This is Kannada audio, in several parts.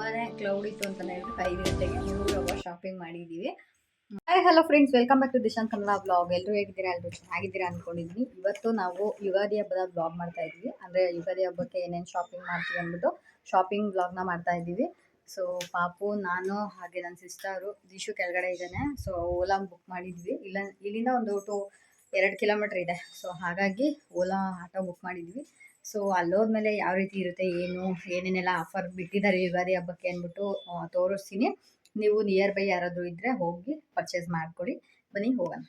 ತುಂಬಾನೇ ಕ್ಲೌಡ್ ಇತ್ತು ಅಂತ ಹೇಳ್ಬಿಟ್ಟು ಐದು ಗಂಟೆಗೆ ಮೂರು ಶಾಪಿಂಗ್ ಮಾಡಿದ್ದೀವಿ hi hello friends welcome back to Dishant Kannada blog ಎಲ್ಲರೂ ಹೇಗಿದ್ದೀರಾ? ಎಲ್ಲರೂ ಚೆನ್ನಾಗಿದ್ದೀರಾ ಅನ್ಕೊಂಡಿದ್ವಿ. ಇವತ್ತು ನಾವು ಯುಗಾದಿ ಹಬ್ಬದ ಬ್ಲಾಗ್ ಮಾಡ್ತಾ ಇದ್ವಿ. ಅಂದ್ರೆ ಯುಗಾದಿ ಹಬ್ಬಕ್ಕೆ ಏನೇನು ಶಾಪಿಂಗ್ ಮಾಡ್ತೀವಿ ಅಂದ್ಬಿಟ್ಟು ಶಾಪಿಂಗ್ ಬ್ಲಾಗ್ನ ಮಾಡ್ತಾ ಇದ್ದೀವಿ. ಸೊ ಪಾಪು, ನಾನು, ಹಾಗೆ ನನ್ನ ಸಿಸ್ಟರು ದಿಶು ಕೆಳಗಡೆ ಇದ್ದಾನೆ. ಸೊ ಓಲಾ ಬುಕ್ ಮಾಡಿದ್ವಿ. ಇಲ್ಲ, ಇಲ್ಲಿಂದ ಒಂದು ಟು ಎರಡು ಕಿಲೋಮೀಟರ್ ಇದೆ. ಸೊ ಹಾಗಾಗಿ ಓಲಾ ಆಟೋ ಬುಕ್ ಮಾಡಿದ್ವಿ. ಸೊ ಅಲ್ಲೋದ್ಮೇಲೆ ಯಾವ ರೀತಿ ಇರುತ್ತೆ, ಏನು, ಏನೇನೆಲ್ಲ ಆಫರ್ ಬಿಟ್ಟಿದ್ದಾರೆ ಯುಗಾದಿ ಹಬ್ಬಕ್ಕೆ ಅಂದ್ಬಿಟ್ಟು ತೋರಿಸ್ತೀನಿ. ನೀವು ನಿಯರ್ ಬೈ ಯಾರಾದರೂ ಇದ್ದರೆ ಹೋಗಿ ಪರ್ಚೇಸ್ ಮಾಡ್ಕೊಳ್ಳಿ ಬನ್ನಿ, ಹೋಗೋಣ.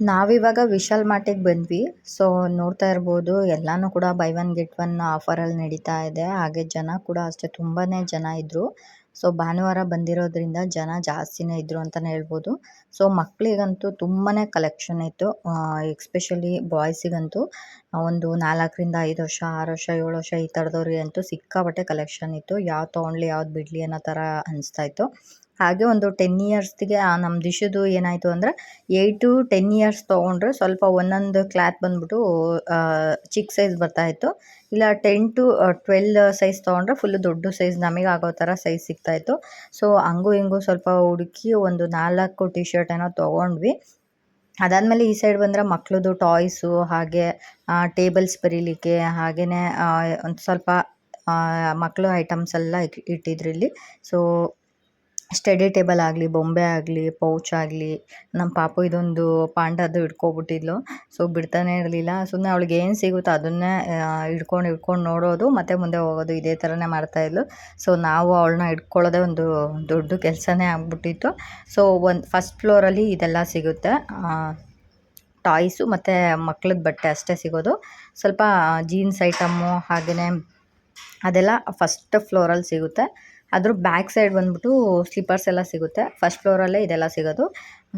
ನಾವಿವಾಗ ವಿಶಾಲ್ ಮಾರ್ಟಿಗೆ ಬಂದ್ವಿ. ಸೊ ನೋಡ್ತಾ ಇರ್ಬೋದು. ಎಲ್ಲನೂ ಕೂಡ ಬೈ ಒನ್ ಗೆಟ್ ಒನ್ ಆಫರಲ್ಲಿ ನಡೀತಾ ಇದೆ. ಹಾಗೆ ಜನ ಕೂಡ ಅಷ್ಟೇ ತುಂಬಾ ಜನ ಇದ್ದರು ಸೊ ಭಾನುವಾರ ಬಂದಿರೋದ್ರಿಂದ ಜನ ಜಾಸ್ತಿನೇ ಇದ್ದರು ಅಂತಲೇ ಹೇಳ್ಬೋದು. ಸೊ ಮಕ್ಕಳಿಗಂತೂ ತುಂಬಾ ಕಲೆಕ್ಷನ್ ಇತ್ತು. ಎಕ್ಸ್ಪೆಷಲಿ ಬಾಯ್ಸಿಗಂತೂ ಒಂದು ನಾಲ್ಕರಿಂದ ಐದು ವರ್ಷ, ಆರು ವರ್ಷ, ಏಳು ವರ್ಷ ಈ ಥರದವ್ರಿಗೆ ಅಂತೂ ಸಿಕ್ಕಾಪಟ್ಟೆ ಕಲೆಕ್ಷನ್ ಇತ್ತು. ಯಾವ್ದು ತೊಗೊಂಡ್ಲಿ, ಯಾವ್ದು ಬಿಡಲಿ ಅನ್ನೋ ಥರ ಅನಿಸ್ತಾ ಇತ್ತು. ಹಾಗೆ ಒಂದು ಟೆನ್ ಇಯರ್ಸ್ಗೆ ನಮ್ಮ ದಿಶದು ಏನಾಯಿತು ಅಂದರೆ ಏಯ್ಟ್ ಟು ಟೆನ್ ಇಯರ್ಸ್ ತೊಗೊಂಡ್ರೆ ಸ್ವಲ್ಪ ಒಂದೊಂದು ಕ್ಲಾತ್ ಬಂದ್ಬಿಟ್ಟು ಚಿಕ್ಕ ಸೈಜ್ ಬರ್ತಾಯಿತ್ತು ಇಲ್ಲ ಟೆನ್ ಟು ಟ್ವೆಲ್ ಸೈಜ್ ತೊಗೊಂಡ್ರೆ ಫುಲ್ ದೊಡ್ಡ ಸೈಜ್ ನಮಗೆ ಆಗೋ ಥರ ಸೈಜ್ ಸಿಗ್ತಾಯಿತ್ತು ಸೊ ಹಂಗೂ ಹಿಂಗೂ ಸ್ವಲ್ಪ ಹುಡುಕಿ ಒಂದು ನಾಲ್ಕು ಟಿ ಶರ್ಟ್ ಏನೋ ತೊಗೊಂಡ್ವಿ. ಅದಾದಮೇಲೆ ಈ ಸೈಡ್ ಬಂದರೆ ಮಕ್ಳದ್ದು ಟಾಯ್ಸು ಹಾಗೆ ಟೇಬಲ್ಸ್ ಬರೀಲಿಕ್ಕೆ ಹಾಗೆಯೇ ಒಂದು ಸ್ವಲ್ಪ ಮಕ್ಕಳು ಐಟಮ್ಸ್ ಎಲ್ಲ ಇಟ್ಟಿದ್ರಿಲ್ಲಿ ಸೊ ಸ್ಟಡಿ ಟೇಬಲ್ ಆಗಲಿ, ಬೊಂಬೆ ಆಗಲಿ, ಪೌಚ್ ಆಗಲಿ ನಮ್ಮ ಪಾಪು ಇದೊಂದು ಪಾಂಡದು ಹಿಡ್ಕೊಬಿಟ್ಟಿದ್ಲು. ಸೊ ಬಿಡ್ತಾನೆ ಇರಲಿಲ್ಲ. ಸುಮ್ಮನೆ ಅವಳಿಗೆ ಏನು ಸಿಗುತ್ತೋ ಅದನ್ನೇ ಹಿಡ್ಕೊಂಡು ಹಿಡ್ಕೊಂಡು ನೋಡೋದು, ಮತ್ತು ಮುಂದೆ ಹೋಗೋದು, ಇದೇ ಥರನೇ ಮಾಡ್ತಾಯಿದ್ಲು ಸೊ ನಾವು ಅವಳನ್ನ ಹಿಡ್ಕೊಳ್ಳೋದೇ ಒಂದು ದೊಡ್ಡ ಕೆಲಸನೇ ಆಗಿಬಿಟ್ಟಿತ್ತು. ಸೊ ಒಂದು ಫಸ್ಟ್ ಫ್ಲೋರಲ್ಲಿ ಇದೆಲ್ಲ ಸಿಗುತ್ತೆ. ಟಾಯ್ಸು ಮತ್ತು ಮಕ್ಳದ್ದು ಬಟ್ಟೆ ಅಷ್ಟೇ ಸಿಗೋದು. ಸ್ವಲ್ಪ ಜೀನ್ಸ್ ಐಟಮ್ಮು ಹಾಗೆಯೇ ಅದೆಲ್ಲ ಫಸ್ಟ್ ಫ್ಲೋರಲ್ಲಿ ಸಿಗುತ್ತೆ. ಅದ್ರ ಬ್ಯಾಕ್ ಸೈಡ್ ಬಂದ್ಬಿಟ್ಟು ಸ್ಲಿಪ್ಪರ್ಸ್ ಎಲ್ಲ ಸಿಗುತ್ತೆ. ಫಸ್ಟ್ ಫ್ಲೋರಲ್ಲೇ ಇದೆಲ್ಲ ಸಿಗೋದು.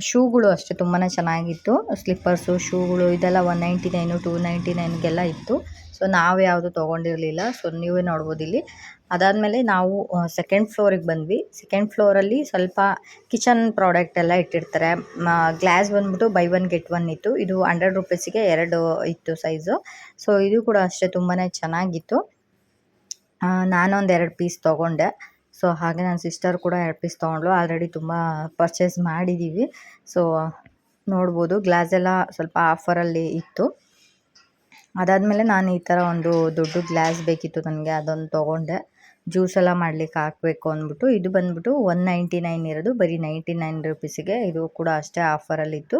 ಶೂಗಳು ಅಷ್ಟೇ ತುಂಬಾ ಚೆನ್ನಾಗಿತ್ತು. ಸ್ಲಿಪ್ಪರ್ಸು ಶೂಗಳು ಇದೆಲ್ಲ one ninety nine two ninety ನೈನ್ಗೆಲ್ಲ ಇತ್ತು. ಸೊ ನಾವು ಯಾವುದು ತೊಗೊಂಡಿರಲಿಲ್ಲ. ಸೊ ನೀವೇ ನೋಡ್ಬೋದು ಇಲ್ಲಿ. ಅದಾದಮೇಲೆ ನಾವು ಸೆಕೆಂಡ್ ಫ್ಲೋರಿಗೆ ಬಂದ್ವಿ. ಸೆಕೆಂಡ್ ಫ್ಲೋರಲ್ಲಿ ಸ್ವಲ್ಪ ಕಿಚನ್ ಪ್ರಾಡಕ್ಟ್ ಎಲ್ಲ ಇಟ್ಟಿರ್ತಾರೆ. ಗ್ಲಾಸ್ ಬಂದ್ಬಿಟ್ಟು ಬೈ ಒನ್ ಗೆಟ್ ಒನ್ ಇತ್ತು. ಇದು ಹಂಡ್ರೆಡ್ ರುಪೀಸಿಗೆ ಎರಡು ಇತ್ತು ಸೈಜು ಸೊ ಇದು ಕೂಡ ಅಷ್ಟೇ ತುಂಬಾ ಚೆನ್ನಾಗಿತ್ತು. ನಾನೊಂದು ಎರಡು ಪೀಸ್ ತೊಗೊಂಡೆ. ಸೊ ಹಾಗೆ ನನ್ನ ಸಿಸ್ಟರ್ ಕೂಡ ಎರಡು ಪೀಸ್ ತೊಗೊಂಡ್ಳು. ಆಲ್ರೆಡಿ ತುಂಬ ಪರ್ಚೇಸ್ ಮಾಡಿದ್ದೀವಿ ಸೊ ನೋಡ್ಬೋದು. ಗ್ಲಾಸ್ ಎಲ್ಲ ಸ್ವಲ್ಪ ಆಫರಲ್ಲಿ ಇತ್ತು. ಅದಾದಮೇಲೆ ನಾನು ಈ ಥರ ಒಂದು ದೊಡ್ಡ ಗ್ಲಾಸ್ ಬೇಕಿತ್ತು ನನಗೆ. ಅದೊಂದು ತೊಗೊಂಡೆ. ಜ್ಯೂಸ್ ಎಲ್ಲ ಮಾಡ್ಲಿಕ್ಕೆ ಹಾಕಬೇಕು ಅಂದ್ಬಿಟ್ಟು, ಇದು ಬಂದ್ಬಿಟ್ಟು ಒನ್ ನೈಂಟಿ ನೈನ್ ಇರೋದು. ಬರೀ ನೈಂಟಿ ನೈನ್ ರುಪೀಸಿಗೆ ಇದು ಕೂಡ ಅಷ್ಟೇ ಆಫರಲ್ಲಿತ್ತು.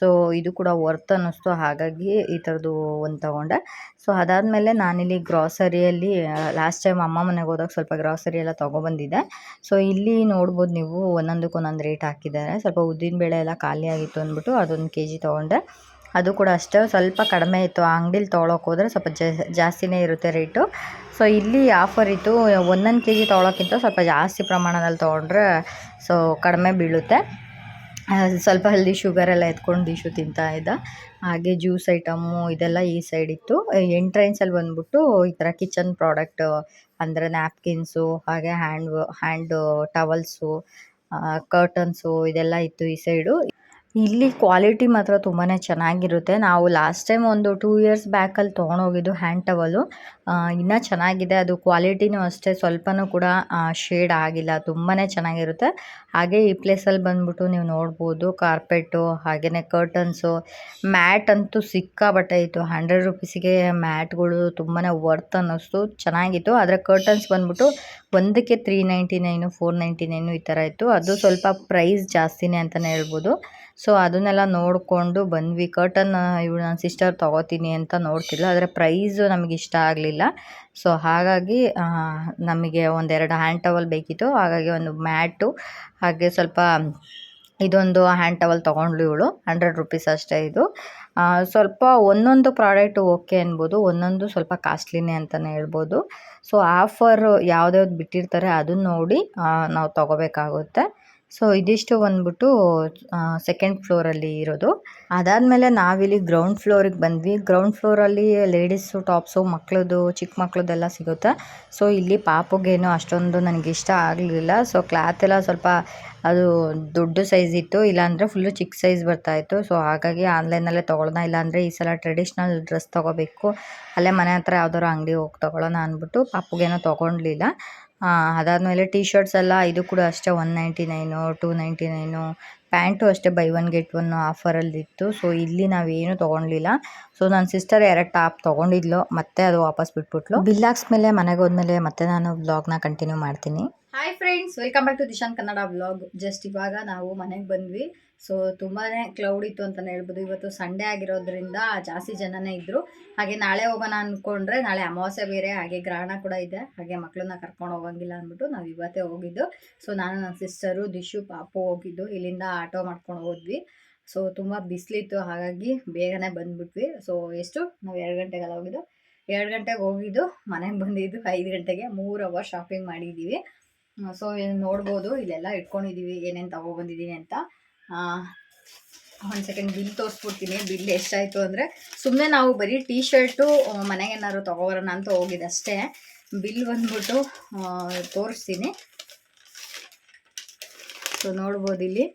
ಸೊ ಇದು ಕೂಡ ವರ್ತ್ ಅನ್ನಿಸ್ತು. ಹಾಗಾಗಿ ಈ ಥರದ್ದು ಒಂದು ತೊಗೊಂಡೆ. ಸೊ ಅದಾದಮೇಲೆ ನಾನಿಲ್ಲಿ ಗ್ರಾಸರಿಯಲ್ಲಿ ಲಾಸ್ಟ್ ಟೈಮ್ ಅಮ್ಮ ಮನೆಗೆ ಹೋದಾಗ ಸ್ವಲ್ಪ ಗ್ರಾಸರಿ ಎಲ್ಲ ತೊಗೊಬಂದಿದ್ದೆ. ಸೊ ಇಲ್ಲಿ ನೋಡ್ಬೋದು ನೀವು ಒಂದೊಂದಕ್ಕೆ ಒಂದೊಂದು ರೇಟ್ ಹಾಕಿದ್ದಾರೆ. ಸ್ವಲ್ಪ ಉದ್ದಿನ ಬೇಳೆ ಎಲ್ಲ ಖಾಲಿ ಆಗಿತ್ತು ಅಂದ್ಬಿಟ್ಟು ಅದೊಂದು ಕೆ ಜಿ ತೊಗೊಂಡೆ. ಅದು ಕೂಡ ಅಷ್ಟೇ. ಸ್ವಲ್ಪ ಕಡಿಮೆ ಇತ್ತು. ಆ ಅಂಗಡೀಲಿ ತೊಗೊಳಕ್ಕೆ ಹೋದರೆ ಸ್ವಲ್ಪ ಜಾಸ್ತಿನೇ ಇರುತ್ತೆ ರೇಟು ಸೊ ಇಲ್ಲಿ ಆಫರ್ ಇತ್ತು ಒಂದೊಂದು ಕೆ ಜಿ ತೊಗೊಳೋಕ್ಕಿಂತ ಸ್ವಲ್ಪ ಜಾಸ್ತಿ ಪ್ರಮಾಣದಲ್ಲಿ ತೊಗೊಂಡ್ರೆ ಸೊ ಕಡಿಮೆ ಬೀಳುತ್ತೆ. ಸ್ವಲ್ಪ ಹೆಲ್ದಿ ಶುಗರ್ ಎಲ್ಲ ಎತ್ಕೊಂಡು ಡಿಶು ತಿಂತಾ ಇದ್ದ. ಹಾಗೆ ಜ್ಯೂಸ್ ಐಟಮು ಇದೆಲ್ಲ ಈ ಸೈಡ್ ಇತ್ತು. ಎಂಟ್ರೆನ್ಸಲ್ಲಿ ಬಂದ್ಬಿಟ್ಟು ಈ ಥರ ಕಿಚನ್ ಪ್ರಾಡಕ್ಟ್ ಅಂದರೆ ನ್ಯಾಪ್ಕಿನ್ಸು ಹಾಗೆ ಹ್ಯಾಂಡ್ ಹ್ಯಾಂಡ್ ಟವಲ್ಸು ಕರ್ಟನ್ಸು ಇದೆಲ್ಲ ಇತ್ತು ಈ ಸೈಡು ಇಲ್ಲಿ ಕ್ವಾಲಿಟಿ ಮಾತ್ರ ತುಂಬಾ ಚೆನ್ನಾಗಿರುತ್ತೆ. ನಾವು ಲಾಸ್ಟ್ ಟೈಮ್ ಒಂದು ಟೂ ಇಯರ್ಸ್ ಬ್ಯಾಕಲ್ಲಿ ತೊಗೊಂಡೋಗಿದ್ದು ಹ್ಯಾಂಡ್ ಟವಲು ಇನ್ನೂ ಚೆನ್ನಾಗಿದೆ. ಅದು ಕ್ವಾಲಿಟಿನೂ ಅಷ್ಟೇ. ಸ್ವಲ್ಪನೂ ಕೂಡ ಶೇಡ್ ಆಗಿಲ್ಲ. ತುಂಬಾ ಚೆನ್ನಾಗಿರುತ್ತೆ. ಹಾಗೆ ಈ ಪ್ಲೇಸಲ್ಲಿ ಬಂದ್ಬಿಟ್ಟು ನೀವು ನೋಡ್ಬೋದು ಕಾರ್ಪೆಟು ಹಾಗೆಯೇ ಕರ್ಟನ್ಸು ಮ್ಯಾಟ್ ಅಂತೂ ಸಿಕ್ಕಾಬಟ್ಟೆ ಇತ್ತು ಹಂಡ್ರೆಡ್ ರುಪೀಸಿಗೆ ಮ್ಯಾಟ್ಗಳು ತುಂಬಾ ವರ್ತ್ ಅನ್ನಿಸ್ತು, ಚೆನ್ನಾಗಿತ್ತು. ಆದರೆ ಕರ್ಟನ್ಸ್ ಬಂದ್ಬಿಟ್ಟು ಒಂದಕ್ಕೆ three ninety nine four ninety nine ಈ ಥರ ಇತ್ತು. ಅದು ಸ್ವಲ್ಪ ಪ್ರೈಸ್ ಜಾಸ್ತಿನೇ ಅಂತಲೇ ಹೇಳ್ಬೋದು. ಸೊ ಅದನ್ನೆಲ್ಲ ನೋಡಿಕೊಂಡು ಬಂದ್ವಿ. ಕರ್ಟನ್ ಇವಳು ನನ್ನ ಸಿಸ್ಟರ್ ತೊಗೋತೀನಿ ಅಂತ ನೋಡ್ತಿಲ್ಲ ಆದರೆ ಪ್ರೈಸು ನಮಗೆ ಇಷ್ಟ ಆಗಲಿಲ್ಲ. ಸೊ ಹಾಗಾಗಿ ನಮಗೆ ಒಂದೆರಡು ಹ್ಯಾಂಡ್ ಟವಲ್ ಬೇಕಿತ್ತು. ಹಾಗಾಗಿ ಒಂದು ಮ್ಯಾಟು, ಹಾಗೆ ಸ್ವಲ್ಪ ಇದೊಂದು ಹ್ಯಾಂಡ್ ಟವಲ್ ತೊಗೊಂಡ್ಳು ಇವಳು ಹಂಡ್ರೆಡ್ ರುಪೀಸ್ ಅಷ್ಟೇ ಇದು. ಸ್ವಲ್ಪ ಒಂದೊಂದು ಪ್ರಾಡಕ್ಟು ಓಕೆ ಅನ್ಬೋದು, ಒಂದೊಂದು ಸ್ವಲ್ಪ ಕಾಸ್ಟ್ಲಿನೇ ಅಂತಲೇ ಹೇಳ್ಬೋದು. ಸೊ ಆಫರ್ ಯಾವ್ದ್ಯಾವ್ದು ಬಿಟ್ಟಿರ್ತಾರೆ ಅದನ್ನ ನೋಡಿ ನಾವು ತೊಗೋಬೇಕಾಗುತ್ತೆ. ಸೊ, ಇದಿಷ್ಟು ಬಂದ್ಬಿಟ್ಟು ಸೆಕೆಂಡ್ ಫ್ಲೋರಲ್ಲಿ ಇರೋದು. ಅದಾದಮೇಲೆ ನಾವಿಲ್ಲಿ ಗ್ರೌಂಡ್ ಫ್ಲೋರಿಗೆ ಬಂದ್ವಿ. ಗ್ರೌಂಡ್ ಫ್ಲೋರಲ್ಲಿ ಲೇಡೀಸು ಟಾಪ್ಸು ಮಕ್ಕಳದು ಚಿಕ್ಕ ಮಕ್ಕಳದೆಲ್ಲ ಸಿಗುತ್ತೆ. ಸೊ ಇಲ್ಲಿ ಪಾಪುಗೇನು ಅಷ್ಟೊಂದು ನನಗೆ ಇಷ್ಟ ಆಗಲಿಲ್ಲ. ಸೊ ಕ್ಲಾತ್ ಎಲ್ಲ ಸ್ವಲ್ಪ ಅದು ದೊಡ್ಡ ಸೈಜ್ ಇತ್ತು. ಇಲ್ಲಾಂದರೆ ಫುಲ್ಲು ಚಿಕ್ಕ ಸೈಜ್ ಬರ್ತಾಯಿತ್ತು ಸೊ ಹಾಗಾಗಿ ಆನ್ಲೈನಲ್ಲೇ ತೊಗೊಳ್ಳೋಣ ಇಲ್ಲಾಂದರೆ ಈ ಸಲ ಟ್ರೆಡಿಷ್ನಲ್ ಡ್ರೆಸ್ ತೊಗೋಬೇಕು. ಅಲ್ಲೇ ಮನೆ ಹತ್ರ ಯಾವ್ದಾದ್ರು ಅಂಗಡಿ ಹೋಗಿ ತೊಗೊಳ್ಳೋಣ ಅಂದ್ಬಿಟ್ಟು ಪಾಪುಗೇನೋ ತೊಗೊಳ್ಲಿಲ್ಲ ಅದಾದಮೇಲೆ ಟೀ ಶರ್ಟ್ಸ್ ಎಲ್ಲ ಇದು ಕೂಡ ಅಷ್ಟೇ one ninety nine two ninety nine pant ಅಷ್ಟೇ ಬೈ ಒನ್ ಗೆಟ್ ಒನ್ ಆಫರಲ್ಲಿತ್ತು ಸೊ ಇಲ್ಲಿ ನಾವೇನು ತೊಗೊಳ್ಲಿಲ್ಲ ಸೊ ನನ್ನ ಸಿಸ್ಟರ್ ಎರಡು ಟಾಪ್ ತೊಗೊಂಡಿದ್ಲು. ಮತ್ತೆ ಅದು ವಾಪಸ್ ಬಿಟ್ಬಿಟ್ಲು. ಬಿಲ್ ಹಾಕ್ಸ್ಮೇಲೆ, ಮನೆಗೆ ಹೋದ್ಮೇಲೆ ಮತ್ತೆ ನಾನು ಬ್ಲಾಗ್ನ ಕಂಟಿನ್ಯೂ ಮಾಡ್ತೀನಿ. Hi friends welcome back to Dishan Kannada blog just ಇವಾಗ ನಾವು ಮನೆಗೆ ಬಂದ್ವಿ. ಸೊ ತುಂಬಾ ಕ್ಲೌಡ್ ಇತ್ತು ಅಂತಲೇ ಹೇಳ್ಬೋದು. ಇವತ್ತು ಸಂಡೇ ಆಗಿರೋದ್ರಿಂದ ಜಾಸ್ತಿ ಜನನೇ ಇದ್ದರು ಹಾಗೆ ನಾಳೆ ಹೋಗೋಣ ಅಂದ್ಕೊಂಡ್ರೆ ನಾಳೆ ಅಮಾವಾಸ್ಯೆ ಬೇರೆ, ಹಾಗೆ ಗ್ರಹಣ ಕೂಡ ಇದೆ. ಹಾಗೆ ಮಕ್ಕಳನ್ನ ಕರ್ಕೊಂಡು ಹೋಗಂಗಿಲ್ಲ ಅಂದ್ಬಿಟ್ಟು ನಾವು ಇವತ್ತೇ ಹೋಗಿದ್ದು. ಸೊ ನಾನು ನನ್ನ ಸಿಸ್ಟರು ದಿಶು, ಪಾಪು ಹೋಗಿದ್ದು. ಇಲ್ಲಿಂದ ಆಟೋ ಮಾಡ್ಕೊಂಡು ಹೋದ್ವಿ. ಸೊ ತುಂಬ ಬಿಸಿಲಿತ್ತು ಹಾಗಾಗಿ ಬೇಗನೆ ಬಂದ್ಬಿಟ್ವಿ. ಸೊ ಎಷ್ಟು? ನಾವು ಎರಡು ಗಂಟೆಗೆಲ್ಲ ಹೋಗಿದ್ದು. ಎರಡು ಗಂಟೆಗೆ ಹೋಗಿದ್ದು. ಮನೆಗೆ ಬಂದಿದ್ದು ಐದು ಗಂಟೆಗೆ. ಮೂರು ಅವರ್ ಶಾಪಿಂಗ್ ಮಾಡಿದ್ದೀವಿ. ಸೊ ನೋಡ್ಬೋದು. ಇಲ್ಲೆಲ್ಲ ಇಟ್ಕೊಂಡಿದ್ದೀವಿ. ಏನೇನು ತಗೊಬಂದಿದ್ದೀನಿ ಅಂತ. ಒಂದು ಸೆಕೆಂಡ್ ಬಿಲ್ ತೋರಿಸ್ಬಿಡ್ತೀನಿ. ಬಿಲ್ ಎಷ್ಟಾಯಿತು ಅಂದರೆ ಸುಮ್ಮನೆ ನಾವು ಬರೀ ಟೀ ಶರ್ಟು ಮನೆಗೆ ಏನಾದ್ರು ತೊಗೊಬರೋಣ ಅಂತ ಹೋಗಿದ್ದು ಅಷ್ಟೇ. ಬಿಲ್ ಬಂದ್ಬಿಟ್ಟು ತೋರಿಸ್ತೀನಿ. ಸೊ ನೋಡ್ಬೋದು ಇಲ್ಲಿ.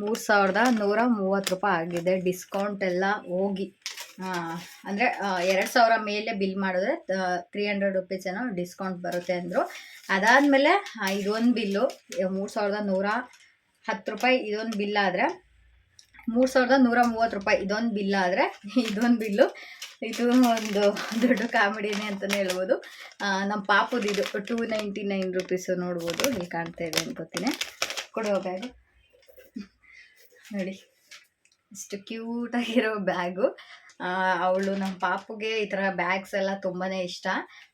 ಮೂರು ಸಾವಿರದ ನೂರ ಮೂವತ್ತು ರೂಪಾಯಿ ಆಗಿದೆ. ಡಿಸ್ಕೌಂಟ್ ಎಲ್ಲ ಹೋಗಿ. ಅಂದರೆ ಎರಡು ಸಾವಿರ ಮೇಲೆ ಬಿಲ್ ಮಾಡಿದ್ರೆ ತ್ರೀ ಹಂಡ್ರೆಡ್ ರುಪೀಸ್ ಏನೋ ಡಿಸ್ಕೌಂಟ್ ಬರುತ್ತೆ ಅಂದರು. ಅದಾದಮೇಲೆ ಇದೊಂದು ಬಿಲ್ಲು, ಮೂರು ಸಾವಿರದ ನೂರ ಹತ್ತು ರೂಪಾಯಿ ಇದೊಂದು ಬಿಲ್ ಆದರೆ, ಮೂರು ಸಾವಿರದ ನೂರ ಮೂವತ್ತು ರೂಪಾಯಿ ಇದೊಂದು ಬಿಲ್ ಆದರೆ, ಇದೊಂದು ಬಿಲ್ಲು. ಇದು ಒಂದು ದೊಡ್ಡ ಕಾಮಿಡಿನೇ ಅಂತಲೇ ಹೇಳ್ಬೋದು. ನಮ್ಮ ಪಾಪುದು ಇದು ಟೂ ನೈಂಟಿ ನೈನ್ ರುಪೀಸು ನೋಡ್ಬೋದು. ಇಲ್ಲಿ ಕಾಣ್ತಾ ಇದೆ ಅನ್ಕೋತೀನಿ ಕೊಡುವ ಬ್ಯಾಗು. ನೋಡಿ, ಇಷ್ಟು ಕ್ಯೂಟಾಗಿರೋ ಬ್ಯಾಗು. ಅವಳು ನಮ್ಮ ಪಾಪುಗೆ ಈ ಥರ ಬ್ಯಾಗ್ಸ್ ಎಲ್ಲ ತುಂಬಾ ಇಷ್ಟ.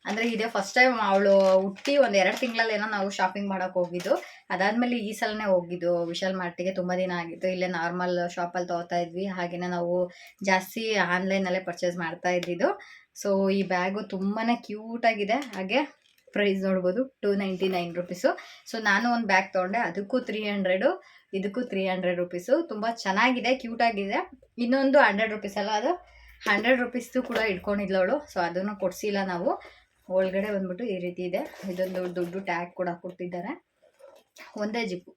ಅಂದರೆ ಇದೇ ಫಸ್ಟ್ ಟೈಮ್ ಅವಳು ಹುಟ್ಟಿ ಒಂದು ಎರಡು ತಿಂಗಳಲ್ಲಿ ಏನೋ ನಾವು ಶಾಪಿಂಗ್ ಮಾಡೋಕೆ ಹೋಗಿದ್ದು. ಅದಾದಮೇಲೆ ಈ ಸಲನೇ ಹೋಗಿದ್ದು. ವಿಶಾಲ್ ಮಾರ್ಟಿಗೆ ತುಂಬ ದಿನ ಆಗಿತ್ತು. ಇಲ್ಲೇ ನಾರ್ಮಲ್ ಶಾಪಲ್ಲಿ ತೊಗೋತಾ ಇದ್ವಿ. ಹಾಗೆಯೇ ನಾವು ಜಾಸ್ತಿ ಆನ್ಲೈನಲ್ಲೇ ಪರ್ಚೇಸ್ ಮಾಡ್ತಾ ಇದ್ದಿದ್ದು. ಸೊ ಈ ಬ್ಯಾಗು ತುಂಬಾ ಕ್ಯೂಟಾಗಿದೆ ಹಾಗೆ ಪ್ರೈಸ್ ನೋಡ್ಬೋದು two ninety nine rupees so ನಾನು ಒಂದು ಬ್ಯಾಗ್ ತೊಗೊಂಡೆ. ಅದಕ್ಕೂ ತ್ರೀ ಹಂಡ್ರೆಡು ಇದಕ್ಕೂ ತ್ರೀ ಹಂಡ್ರೆಡ್ ರುಪೀಸು ತುಂಬ ಚೆನ್ನಾಗಿದೆ ಕ್ಯೂಟಾಗಿದೆ ಇನ್ನೊಂದು ಹಂಡ್ರೆಡ್ ರುಪೀಸ್ ಅಲ್ಲ ಅದು. ಹಂಡ್ರೆಡ್ ರುಪೀಸ್ದು ಕೂಡ ಇಟ್ಕೊಂಡಿದ್ಲವಳು ಸೊ ಅದನ್ನು ಕೊಡಿಸಿಲ್ಲ ನಾವು. ಒಳಗಡೆ ಬಂದ್ಬಿಟ್ಟು ಈ ರೀತಿ ಇದೆ. ಇದೊಂದು ದೊಡ್ಡ ಟ್ಯಾಗ್ ಕೂಡ ಕೊಟ್ಟಿದ್ದಾರೆ. ಒಂದೇ ಜಿಪ್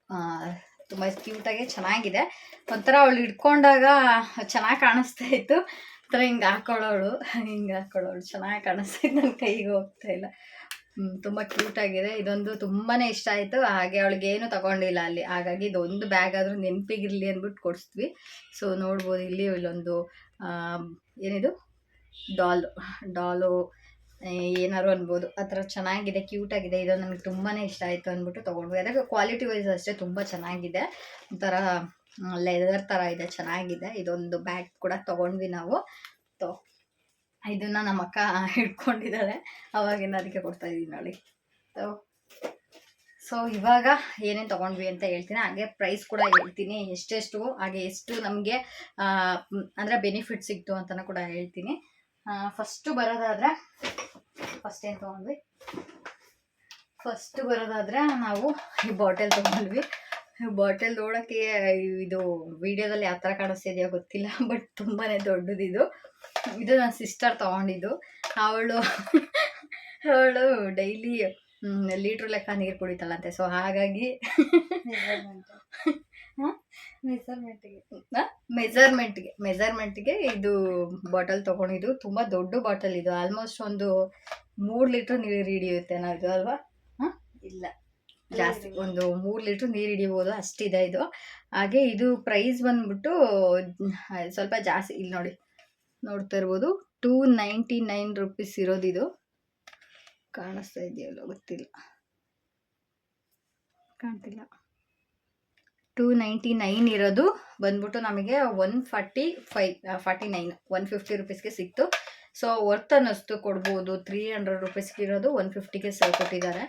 ತುಂಬ ಕ್ಯೂಟಾಗಿ ಚೆನ್ನಾಗಿದೆ. ಒಂಥರ ಅವಳು ಇಟ್ಕೊಂಡಾಗ ಚೆನ್ನಾಗಿ ಕಾಣಿಸ್ತಾ ಇತ್ತು. ಒಂಥರ ಹಿಂಗೆ ಹಾಕೊಳ್ಳೋಳು ಹಿಂಗೆ ಹಾಕೊಳ್ಳೋಳು. ಚೆನ್ನಾಗಿ ಕಾಣಿಸ್ತಾ ನನ್ನ ಕೈಗೆ ಹೋಗ್ತಾ ಇಲ್ಲ. ತುಂಬ ಕ್ಯೂಟಾಗಿದೆ ಇದೊಂದು ತುಂಬಾ ಇಷ್ಟ ಆಯಿತು. ಹಾಗೆ ಅವಳಿಗೆ ಏನು ತಗೊಂಡಿಲ್ಲ ಅಲ್ಲಿ. ಹಾಗಾಗಿ ಇದೊಂದು ಬ್ಯಾಗ್ ಆದರೂ ನೆನಪಿಗಿರಲಿ ಅಂದ್ಬಿಟ್ಟು ಕೊಡಿಸ್ತೀವಿ ಸೊ ನೋಡ್ಬೋದು ಇಲ್ಲಿ ಇಲ್ಲೊಂದು ಏನಿದು? ಡಾಲ್ ಡಾಲು ಏನಾರು ಅನ್ಬೋದು. ಆ ಥರ ಚೆನ್ನಾಗಿದೆ, ಕ್ಯೂಟಾಗಿದೆ. ಇದು ನನಗೆ ತುಂಬಾ ಇಷ್ಟ ಆಯಿತು ಅಂದ್ಬಿಟ್ಟು ತೊಗೊಂಡ್ವಿ. ಅದಕ್ಕೆ ಕ್ವಾಲಿಟಿ ವೈಸ್ ಅಷ್ಟೇ ತುಂಬ ಚೆನ್ನಾಗಿದೆ. ಒಂಥರ ಲೆದರ್ ಥರ ಇದೆ, ಚೆನ್ನಾಗಿದೆ. ಇದೊಂದು ಬ್ಯಾಗ್ ಕೂಡ ತೊಗೊಂಡ್ವಿ ನಾವು. ತೊ, ಇದನ್ನು ನಮ್ಮ ಅಕ್ಕ ಹಿಡ್ಕೊಂಡಿದ್ದಾಳೆ. ಅವಾಗಿಂದ ಅದಕ್ಕೆ ಕೊಡ್ತಾ ಇದ್ದೀನಿ ನೋಡಿ. ತೊ. ಸೊ ಇವಾಗ ಏನೇನು ತೊಗೊಂಡ್ವಿ ಅಂತ ಹೇಳ್ತೀನಿ. ಹಾಗೆ ಪ್ರೈಸ್ ಕೂಡ ಹೇಳ್ತೀನಿ. ಎಷ್ಟೆಷ್ಟು, ಹಾಗೆ ಎಷ್ಟು ನಮಗೆ ಅಂದರೆ ಬೆನಿಫಿಟ್ ಸಿಕ್ತು ಅಂತಲೂ ಕೂಡ ಹೇಳ್ತೀನಿ. ಫಸ್ಟು ಬರೋದಾದರೆ ಫಸ್ಟ್ ಏನು ತೊಗೊಂಡ್ವಿ? ಫಸ್ಟ್ ಬರೋದಾದರೆ ನಾವು ಈ ಬಾಟಲ್ ತೊಗೊಂಡ್ವಿ. ಬಾಟಲ್ ನೋಡೋಕ್ಕೆ ಇದು ವಿಡಿಯೋದಲ್ಲಿ ಯಾವ ಥರ ಕಾಣಿಸ್ತಿದೆಯೋ ಗೊತ್ತಿಲ್ಲ ಬಟ್ ತುಂಬಾ ದೊಡ್ಡದಿದು ಇದು. ನನ್ನ ಸಿಸ್ಟರ್ ತೊಗೊಂಡಿದ್ದು. ಅವಳು ಅವಳು ಡೈಲಿ ಲೀಟ್ರ್ ಲೆಕ್ಕ ನೀರು ಕುಡಿತಾಳಂತೆ ಸೊ ಹಾಗಾಗಿ ಮೆಜರ್ಮೆಂಟ್ಗೆ ಮೆಜರ್ಮೆಂಟ್ಗೆ ಇದು ಬಾಟಲ್ ತಗೊಂಡಿದ್ದು ತುಂಬ ದೊಡ್ಡ ಬಾಟಲ್ ಇದು. ಆಲ್ಮೋಸ್ಟ್ ಒಂದು ಮೂರು ಲೀಟ್ರ್ ನೀರು ಹಿಡಿಯುತ್ತೆ ನಾವು ಇದು ಅಲ್ವಾ? ಹಾಂ? ಇಲ್ಲ. ಜಾಸ್ತಿ ಒಂದು ಮೂರು ಲೀಟ್ರ್ ನೀರು ಹಿಡಿಬೋದು. ಅಷ್ಟಿದೆ ಇದು. ಹಾಗೆ ಇದು ಪ್ರೈಸ್ ಬಂದ್ಬಿಟ್ಟು ಸ್ವಲ್ಪ ಜಾಸ್ತಿ ಇಲ್ಲಿ ನೋಡಿ. ನೋಡ್ತಾ ಇರ್ಬೋದು. ಟೂ ನೈಂಟಿ ನೈನ್ ರುಪೀಸ್ ಇರೋದಿದು. ಕಾಣಿಸ್ತಾ ಇದೆಯಲ್ಲ ಗೊತ್ತಿಲ್ಲ. ಕಾಣ್ತಿಲ್ಲ. ಟೂ ನೈಂಟಿ ನೈನ್ ಇರೋದು ಬಂದ್ಬಿಟ್ಟು ನಮಗೆ one forty five forty nine, one fifty ರುಪೀಸ್ಗೆ ಸಿಕ್ತು. ಸೊ ವರ್ತ್ ಅನ್ನಿಸ್ತು ಕೊಡ್ಬೋದು, ತ್ರೀ ಹಂಡ್ರೆಡ್ ರುಪೀಸ್ಗೆ ಇರೋದು ಒನ್ ಫಿಫ್ಟಿಗೆ ಸೇಲ್ ಕೊಟ್ಟಿದ್ದಾರೆ.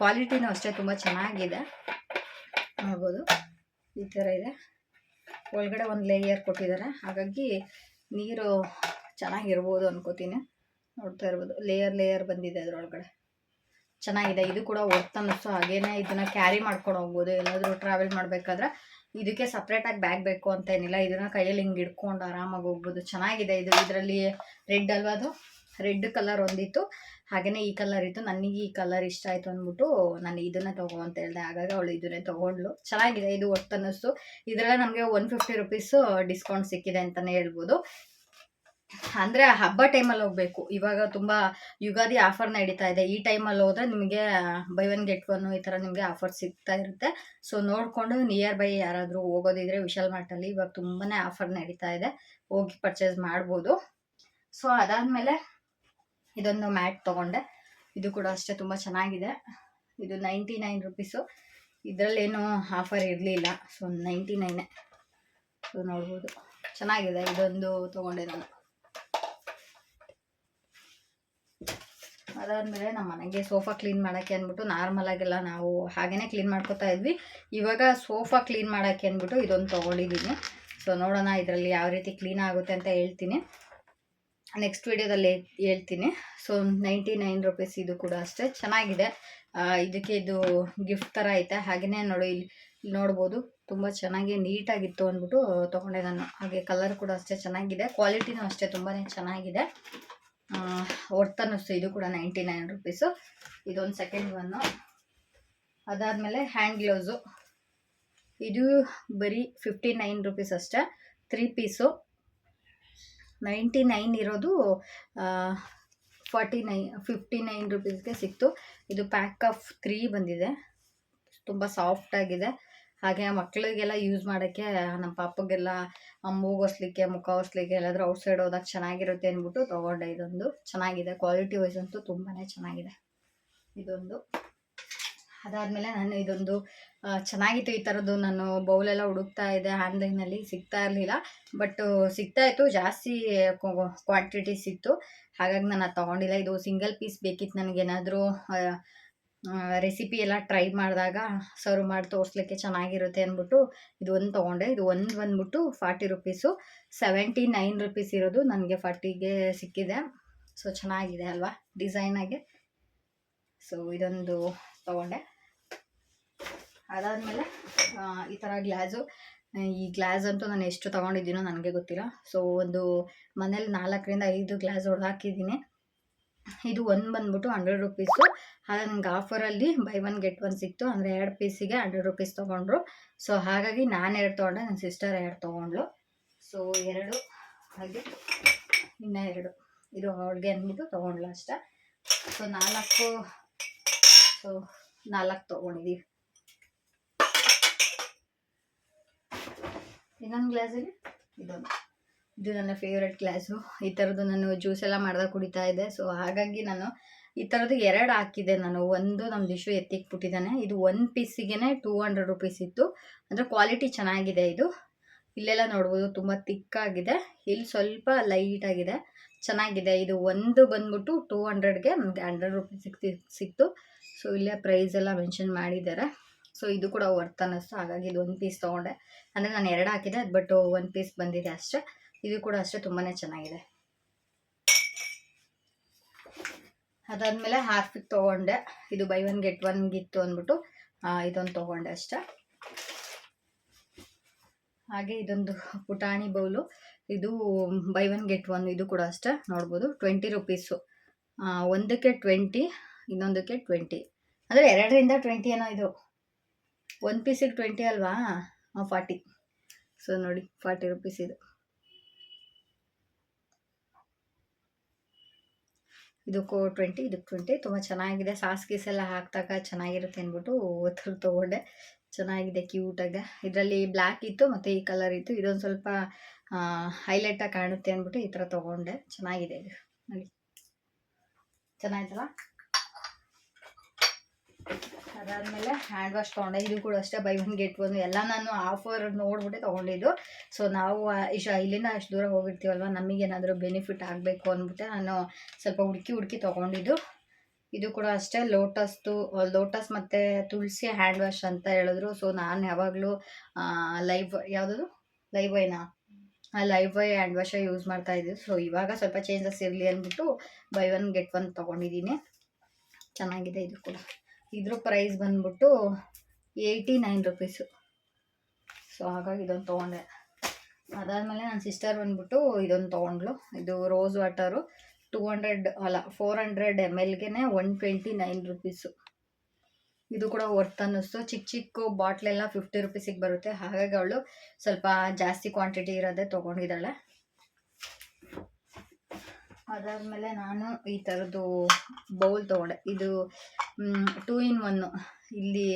ಕ್ವಾಲಿಟಿನೂ ಅಷ್ಟೇ ತುಂಬ ಚೆನ್ನಾಗಿದೆ. ನೋಡ್ಬೋದು, ಈ ಥರ ಇದೆ. ಒಳಗಡೆ ಒಂದು ಲೇಯರ್ ಕೊಟ್ಟಿದ್ದಾರೆ. ಹಾಗಾಗಿ ನೀರು ಚೆನ್ನಾಗಿರ್ಬೋದು ಅನ್ಕೋತೀನಿ. ನೋಡ್ತಾ ಇರ್ಬೋದು. ಲೇಯರ್ ಲೇಯರ್ ಬಂದಿದೆ ಅದರೊಳಗಡೆ. ಚೆನ್ನಾಗಿದೆ. ಇದು ಕೂಡ ವರ್ತ್ ಅನ್ನಿಸ್ತು ಹಾಗೇನೆ ಇದನ್ನ ಕ್ಯಾರಿ ಮಾಡ್ಕೊಂಡು ಹೋಗ್ಬೋದು. ಎಲ್ಲಾದರೂ ಟ್ರಾವೆಲ್ ಮಾಡಬೇಕಾದ್ರೆ ಇದಕ್ಕೆ ಸಪ್ರೇಟಾಗಿ ಬ್ಯಾಗ್ ಬೇಕು ಅಂತ ಏನಿಲ್ಲ. ಇದನ್ನ ಕೈಯಲ್ಲಿ ಹಿಂಗೆ ಹಿಡ್ಕೊಂಡು ಆರಾಮಾಗಿ ಹೋಗ್ಬೋದು. ಚೆನ್ನಾಗಿದೆ ಇದು. ಇದರಲ್ಲಿ ರೆಡ್ ಅಲ್ವಾ ಅದು? ರೆಡ್ ಕಲರ್ ಒಂದಿತ್ತು. ಹಾಗೆಯೇ ಈ ಕಲರ್ ಇತ್ತು. ನನಗೆ ಈ ಕಲರ್ ಇಷ್ಟ ಆಯಿತು ಅಂದ್ಬಿಟ್ಟು ನಾನು ಇದನ್ನ ತಗೋ ಅಂತ ಹೇಳಿದೆ. ಹಾಗಾಗಿ ಅವಳು ಇದನ್ನೇ ತೊಗೊಂಡ್ಲು ಚೆನ್ನಾಗಿದೆ. ಇದು ಒಟ್ಟು ಅನ್ನಿಸ್ತು ಇದರಲ್ಲೇ ನಮಗೆ ಒನ್ ಫಿಫ್ಟಿ ರುಪೀಸು ಡಿಸ್ಕೌಂಟ್ ಸಿಕ್ಕಿದೆ ಅಂತಲೇ ಹೇಳ್ಬೋದು. ಅಂದರೆ ಹಬ್ಬ ಟೈಮಲ್ಲಿ ಹೋಗಬೇಕು. ಇವಾಗ ತುಂಬ ಯುಗಾದಿ ಆಫರ್ ನಡೀತಾ ಇದೆ. ಈ ಟೈಮಲ್ಲಿ ಹೋದರೆ ನಿಮಗೆ ಬೈ ಒನ್ ಗೆಟ್ ಒನ್ ಈ ಥರ ನಿಮಗೆ ಆಫರ್ ಸಿಗ್ತಾ ಇರುತ್ತೆ. ಸೊ ನೋಡಿಕೊಂಡು ನಿಯರ್ ಬೈ ಯಾರಾದರೂ ಹೋಗೋದಿದ್ರೆ ವಿಶಾಲ್ ಮಾರ್ಟಲ್ಲಿ ಇವಾಗ ತುಂಬಾ ಆಫರ್ ನಡೀತಾ ಇದೆ. ಹೋಗಿ ಪರ್ಚೇಸ್ ಮಾಡ್ಬೋದು. ಸೊ ಅದಾದಮೇಲೆ ಇದೊಂದು ಮ್ಯಾಟ್ ತೊಗೊಂಡೆ. ಇದು ಕೂಡ ಅಷ್ಟೇ ತುಂಬ ಚೆನ್ನಾಗಿದೆ. ಇದು ನೈಂಟಿ ನೈನ್ ರುಪೀಸು ಇದರಲ್ಲೇನು ಆಫರ್ ಇರಲಿಲ್ಲ. ಸೊ ನೈಂಟಿ ನೈನೇ ಸೊ ನೋಡ್ಬೋದು. ಚೆನ್ನಾಗಿದೆ. ಇದೊಂದು ತೊಗೊಂಡೆ ನಾನು. ಅದಾದಮೇಲೆ ನಮ್ಮ ಮನೆಗೆ ಸೋಫಾ ಕ್ಲೀನ್ ಮಾಡೋಕ್ಕೆ ಅಂದ್ಬಿಟ್ಟು ನಾರ್ಮಲಾಗೆಲ್ಲ ನಾವು ಹಾಗೇನೇ ಕ್ಲೀನ್ ಮಾಡ್ಕೊತಾ ಇದ್ವಿ. ಇವಾಗ ಸೋಫಾ ಕ್ಲೀನ್ ಮಾಡೋಕ್ಕೆ ಅಂದ್ಬಿಟ್ಟು ಇದೊಂದು ತೊಗೊಂಡಿದ್ದೀನಿ. ಸೊ ನೋಡೋಣ ಇದರಲ್ಲಿ ಯಾವ ರೀತಿ ಕ್ಲೀನ್ ಆಗುತ್ತೆ ಅಂತ ಹೇಳ್ತೀನಿ. ನೆಕ್ಸ್ಟ್ ವಿಡಿಯೋದಲ್ಲಿ ಹೇಳ್ತೀನಿ. ಸೊ ನೈಂಟಿ ನೈನ್ ರುಪೀಸ್ ಇದು ಕೂಡ ಅಷ್ಟೇ. ಚೆನ್ನಾಗಿದೆ. ಇದಕ್ಕೆ ಇದು ಗಿಫ್ಟ್ ಥರ ಐತೆ. ಹಾಗೆಯೇ ನೋಡಿ, ಇಲ್ಲಿ ನೋಡ್ಬೋದು. ತುಂಬ ಚೆನ್ನಾಗಿ ನೀಟಾಗಿತ್ತು ಅಂದ್ಬಿಟ್ಟು ತೊಗೊಂಡೆ ನಾನು. ಹಾಗೆ ಕಲರ್ ಕೂಡ ಅಷ್ಟೇ ಚೆನ್ನಾಗಿದೆ. ಕ್ವಾಲಿಟಿನೂ ಅಷ್ಟೇ ತುಂಬಾ ಚೆನ್ನಾಗಿದೆ. ಅನ್ನಿಸ್ತು ಇದು ಕೂಡ ನೈಂಟಿ ನೈನ್ ರುಪೀಸು. ಇದೊಂದು ಸೆಕೆಂಡ್ ಒನ್ನು ಅದಾದಮೇಲೆ ಹ್ಯಾಂಡ್ ಗ್ಲೌಸು ಇದು ಬರೀ ಫಿಫ್ಟಿ ನೈನ್ ರುಪೀಸ್ ಅಷ್ಟೇ. ತ್ರೀ ಪೀಸು ನೈಂಟಿ ನೈನ್ ಇರೋದು ಫಾರ್ಟಿ ನೈನ್ ಫಿಫ್ಟಿ ನೈನ್ ರುಪೀಸ್ಗೆ ಸಿಕ್ತು. ಇದು ಪ್ಯಾಕ್ ಆಫ್ ತ್ರೀ ಬಂದಿದೆ. ತುಂಬ ಸಾಫ್ಟಾಗಿದೆ ಹಾಗೆ ಮಕ್ಕಳಿಗೆಲ್ಲ ಯೂಸ್ ಮಾಡೋಕ್ಕೆ ನಮ್ಮ ಪಾಪಗೆಲ್ಲ ಮೂಗು ಒರೆಸ್ಲಿಕ್ಕೆ, ಮುಖ ಒರೆಸ್ಲಿಕ್ಕೆ ಎಲ್ಲಾದರೂ ಔಟ್ಸೈಡ್ ಹೋದಾಗ ಚೆನ್ನಾಗಿರುತ್ತೆ ಅಂದ್ಬಿಟ್ಟು ತೊಗೊಂಡೆ. ಇದೊಂದು ಚೆನ್ನಾಗಿದೆ. ಕ್ವಾಲಿಟಿ ವೈಸ್ ಅಂತೂ ತುಂಬಾ ಚೆನ್ನಾಗಿದೆ. ಇದೊಂದು. ಅದಾದಮೇಲೆ ನಾನು ಇದೊಂದು ಚೆನ್ನಾಗಿತ್ತು ಈ ಥರದ್ದು ನಾನು ಬೌಲೆಲ್ಲ ಹುಡುಕ್ತಾ ಇದ್ದೆ. ಆನ್ಲೈನಲ್ಲಿ ಸಿಗ್ತಾ ಇರಲಿಲ್ಲ. ಬಟ್ ಸಿಗ್ತಾ ಇತ್ತು. ಜಾಸ್ತಿ ಕ್ವಾಂಟಿಟಿ ಸಿಕ್ತು ಹಾಗಾಗಿ ನಾನು ಅದು ತೊಗೊಂಡಿಲ್ಲ. ಇದು ಸಿಂಗಲ್ ಪೀಸ್ ಬೇಕಿತ್ತು ನನಗೇನಾದರೂ ರೆಸಿಪಿ ಎಲ್ಲ ಟ್ರೈ ಮಾಡಿದಾಗ ಸರ್ವ್ ಮಾಡಿ ತೋರಿಸ್ಲಿಕ್ಕೆ ಚೆನ್ನಾಗಿರುತ್ತೆ ಅಂದ್ಬಿಟ್ಟು ಇದು ಒಂದು ತೊಗೊಂಡೆ. ಇದು ಒಂದು ಬಂದ್ಬಿಟ್ಟು forty rupees seventy nine rupees ಇರೋದು ನನಗೆ ಫಾರ್ಟಿಗೆ ಸಿಕ್ಕಿದೆ. ಸೊ ಚೆನ್ನಾಗಿದೆ ಅಲ್ವಾ ಡಿಸೈನಾಗೆ ಸೊ ಇದೊಂದು ತೊಗೊಂಡೆ. ಅದಾದಮೇಲೆ ಈ ಥರ ಗ್ಲಾಸು ಈ ಗ್ಲಾಸ್ ಅಂತೂ ನಾನು ಎಷ್ಟು ತೊಗೊಂಡಿದ್ದೀನೋ ನನಗೆ ಗೊತ್ತಿಲ್ಲ. ಸೊ ಒಂದು ಮನೇಲಿ ನಾಲ್ಕರಿಂದ ಐದು ಗ್ಲಾಸ್ ಹೊಡೆದಾಕಿದ್ದೀನಿ ಇದು ಒಂದು ಬಂದ್ಬಿಟ್ಟು ಹಂಡ್ರೆಡ್ ರುಪೀಸು. ಹಾಗೆ ನನಗೆ ಆಫರಲ್ಲಿ ಬೈ ಒನ್ ಗೆಟ್ ಒನ್ ಸಿಕ್ತು. ಅಂದರೆ ಎರಡು ಪೀಸಿಗೆ ಹಂಡ್ರೆಡ್ ರುಪೀಸ್ ತೊಗೊಂಡ್ರು. ಸೊ ಹಾಗಾಗಿ ನಾನು ಎರಡು ತೊಗೊಂಡೆ, ನನ್ನ ಸಿಸ್ಟರ್ ಎರಡು ತೊಗೊಂಡ್ಳು. ಸೊ ಎರಡು, ಹಾಗೆ ಇನ್ನು ಎರಡು. ಇದು ಅವಳಿಗೆ ಅಂದ್ಬಿಟ್ಟು ತೊಗೊಂಡ್ಳು ಅಷ್ಟೇ. ಸೊ ನಾಲ್ಕು ಸೊ ನಾಲ್ಕು ತೊಗೊಂಡಿದ್ದೀವಿ ಇನ್ನೊಂದು ಗ್ಲಾಸಲ್ಲಿ? ಇದೊಂದು. ಇದು ನನ್ನ ಫೇವ್ರೆಟ್ ಗ್ಲಾಸು ಈ ಥರದ್ದು ನಾನು ಜ್ಯೂಸ್ ಎಲ್ಲ ಮಾಡಿದಾಗ ಕುಡಿತಾ ಇದ್ದೆ. ಸೊ ಹಾಗಾಗಿ ನಾನು ಈ ಥರದ್ದು ಎರಡು ಹಾಕಿದ್ದೆ. ನಾನು ಒಂದು ನಮ್ಮ ದಿಶು ಎತ್ತಿಕ್ಬಿಟ್ಟಿದ್ದಾನೆ. ಇದು ಒನ್ ಪೀಸಿಗೆ ಟೂ ಹಂಡ್ರೆಡ್ ರುಪೀಸ್ ಇತ್ತು. ಅಂದರೆ ಕ್ವಾಲಿಟಿ ಚೆನ್ನಾಗಿದೆ ಇದು. ಇಲ್ಲೆಲ್ಲ ನೋಡ್ಬೋದು, ತುಂಬ ತಿಕ್ಕಾಗಿದೆ ಇಲ್ಲಿ ಸ್ವಲ್ಪ ಲೈಟಾಗಿದೆ ಚೆನ್ನಾಗಿದೆ. ಇದು ಒಂದು ಬಂದ್ಬಿಟ್ಟು ಟೂ ಹಂಡ್ರೆಡ್ಗೆ ನಮಗೆ ಹಂಡ್ರೆಡ್ ರುಪೀಸ್ ಸಿಕ್ತಿ, ಸಿಕ್ತು. ಸೊ ಇಲ್ಲೇ ಪ್ರೈಸ್ ಎಲ್ಲ ಮೆನ್ಷನ್ ಮಾಡಿದ್ದಾರೆ. ಸೊ ಇದು ಕೂಡ ವರ್ತ್ ಅನ್ನಿಸ್ತು. ಹಾಗಾಗಿ ಇದು ಒಂದು ಪೀಸ್ ತೊಗೊಂಡೆ. ಅಂದರೆ ನಾನು ಎರಡು ಹಾಕಿದೆ ಬಟ್ ಒಂದು ಪೀಸ್ ಬಂದಿದೆ ಅಷ್ಟೇ. ಇದು ಕೂಡ ಅಷ್ಟೇ ತುಂಬಾ ಚೆನ್ನಾಗಿದೆ. ಅದಾದ್ಮೇಲೆ ಹಾರ್ಪಿಕ್ ತೊಗೊಂಡೆ. ಇದು ಬೈ ಒನ್ ಗೆಟ್ ಒನ್ಗಿತ್ತು ಅಂದ್ಬಿಟ್ಟು ಆ, ಇದೊಂದು ತೊಗೊಂಡೆ ಅಷ್ಟೆ. ಹಾಗೆ ಇದೊಂದು ಪುಟಾಣಿ ಬೌಲು. ಇದು ಬೈ ಒನ್ ಗೆಟ್ ಒನ್ ಇದು ಕೂಡ ಅಷ್ಟೇ ನೋಡ್ಬೋದು. ಟ್ವೆಂಟಿ ರುಪೀಸು ಒಂದಕ್ಕೆ ಟ್ವೆಂಟಿ ಇನ್ನೊಂದಕ್ಕೆ ಟ್ವೆಂಟಿ ಅಂದರೆ ಎರಡರಿಂದ ಟ್ವೆಂಟಿ ಏನೋ ಇದು. ಒಂದು ಪೀಸಿಗೆ ಟ್ವೆಂಟಿ ಅಲ್ವಾ? ಫಾರ್ಟಿ ಸೊ ನೋಡಿ ಫಾರ್ಟಿ ರುಪೀಸ್ ಇದು. ಇದಕ್ಕೂ ಟ್ವೆಂಟಿ ಇದಕ್ಕೆ ಟ್ವೆಂಟಿ ತುಂಬ ಚೆನ್ನಾಗಿದೆ. ಸಾಸ್ ಗೀಸ್ ಎಲ್ಲ ಹಾಕಿದಾಗ ಚೆನ್ನಾಗಿರುತ್ತೆ ಅಂದ್ಬಿಟ್ಟು ಒತ್ತಲು ತೊಗೊಂಡೆ. ಚೆನ್ನಾಗಿದೆ ಕ್ಯೂಟಾಗೆ ಇದರಲ್ಲಿ ಬ್ಲ್ಯಾಕ್ ಇತ್ತು ಮತ್ತು ಈ ಕಲರ್ ಇತ್ತು. ಇದೊಂದು ಸ್ವಲ್ಪ ಹೈಲೈಟಾಗಿ ಕಾಣುತ್ತೆ ಅಂದ್ಬಿಟ್ಟು ಈ ಥರ ತೊಗೊಂಡೆ. ಚೆನ್ನಾಗಿದೆ ಇದು. ನೋಡಿ. ಚೆನ್ನಾಯ್ತಲ್ಲ? ಅದಾದಮೇಲೆ ಹ್ಯಾಂಡ್ ವಾಶ್ ತೊಗೊಂಡೆ. ಇದು ಕೂಡ ಅಷ್ಟೇ ಬೈ ಒನ್ ಗೆಟ್ ಒನ್ ಎಲ್ಲ ನಾನು ಆಫರ್ ನೋಡ್ಬಿಟ್ಟೆ ತೊಗೊಂಡಿದ್ದು. ಸೊ ನಾವು ಇಷ್ಟ ಇಲ್ಲಿಂದ ಅಷ್ಟು ದೂರ ಹೋಗಿರ್ತೀವಲ್ವ? ನಮಗೇನಾದರೂ ಬೆನಿಫಿಟ್ ಆಗಬೇಕು ಅಂದ್ಬಿಟ್ಟು ನಾನು ಸ್ವಲ್ಪ ಹುಡುಕಿ ಹುಡುಕಿ ತೊಗೊಂಡಿದ್ದು. ಇದು ಕೂಡ ಅಷ್ಟೇ, ಲೋಟಸ್ದು, ಲೋಟಸ್ ಮತ್ತು ತುಳಸಿ ಹ್ಯಾಂಡ್ ವಾಶ್ ಅಂತ ಹೇಳಿದ್ರು. ಸೊ ನಾನು ಯಾವಾಗಲೂ ಲೈವ್ ಯಾವುದು ಲೈವ್ ವೈನಾ Lifebuoy hand wash use ಮಾಡ್ತಾ ಇದ್ದೀವಿ ಸೊ ಇವಾಗ ಸ್ವಲ್ಪ ಚೇಂಜಸ್ ಇರಲಿ ಅಂದ್ಬಿಟ್ಟು ಬೈ ಒನ್ ಗೆಟ್ ಒನ್ ತೊಗೊಂಡಿದ್ದೀನಿ. ಚೆನ್ನಾಗಿದೆ ಇದು ಕೂಡ. ಇದ್ರ ಪ್ರೈಸ್ ಬಂದ್ಬಿಟ್ಟು ಏಯ್ಟಿ ನೈನ್ ರುಪೀಸು ಸೊ ಹಾಗಾಗಿ ಇದೊಂದು ತೊಗೊಂಡೆ. ಅದಾದಮೇಲೆ ನನ್ನ ಸಿಸ್ಟರ್ ಬಂದ್ಬಿಟ್ಟು ಇದೊಂದು ತೊಗೊಂಡ್ಲು ಇದು ರೋಸ್ ವಾಟರು ಟೂ ಹಂಡ್ರೆಡ್ ಅಲ್ಲ ಫೋರ್ ಹಂಡ್ರೆಡ್ ಎಂ ಎಲ್ಗೆ ಒನ್ ಟ್ವೆಂಟಿ ನೈನ್ ರುಪೀಸು ಇದು ಕೂಡ ವರ್ತ್ ಅನ್ನಿಸ್ತು. ಚಿಕ್ಕ ಚಿಕ್ಕ ಬಾಟ್ಲೆಲ್ಲ ಫಿಫ್ಟಿ ರುಪೀಸಿಗೆ ಬರುತ್ತೆ. ಹಾಗಾಗಿ ಅವಳು ಸ್ವಲ್ಪ ಜಾಸ್ತಿ ಕ್ವಾಂಟಿಟಿ ಇರೋದೇ ತೊಗೊಂಡಿದ್ದಾಳೆ. ಅದಾದಮೇಲೆ ನಾನು ಈ ಥರದ್ದು ಬೌಲ್ ತೊಗೊಂಡೆ. ಇದು ಟೂ ಇನ್ ಒನ್ನು ಇಲ್ಲಿ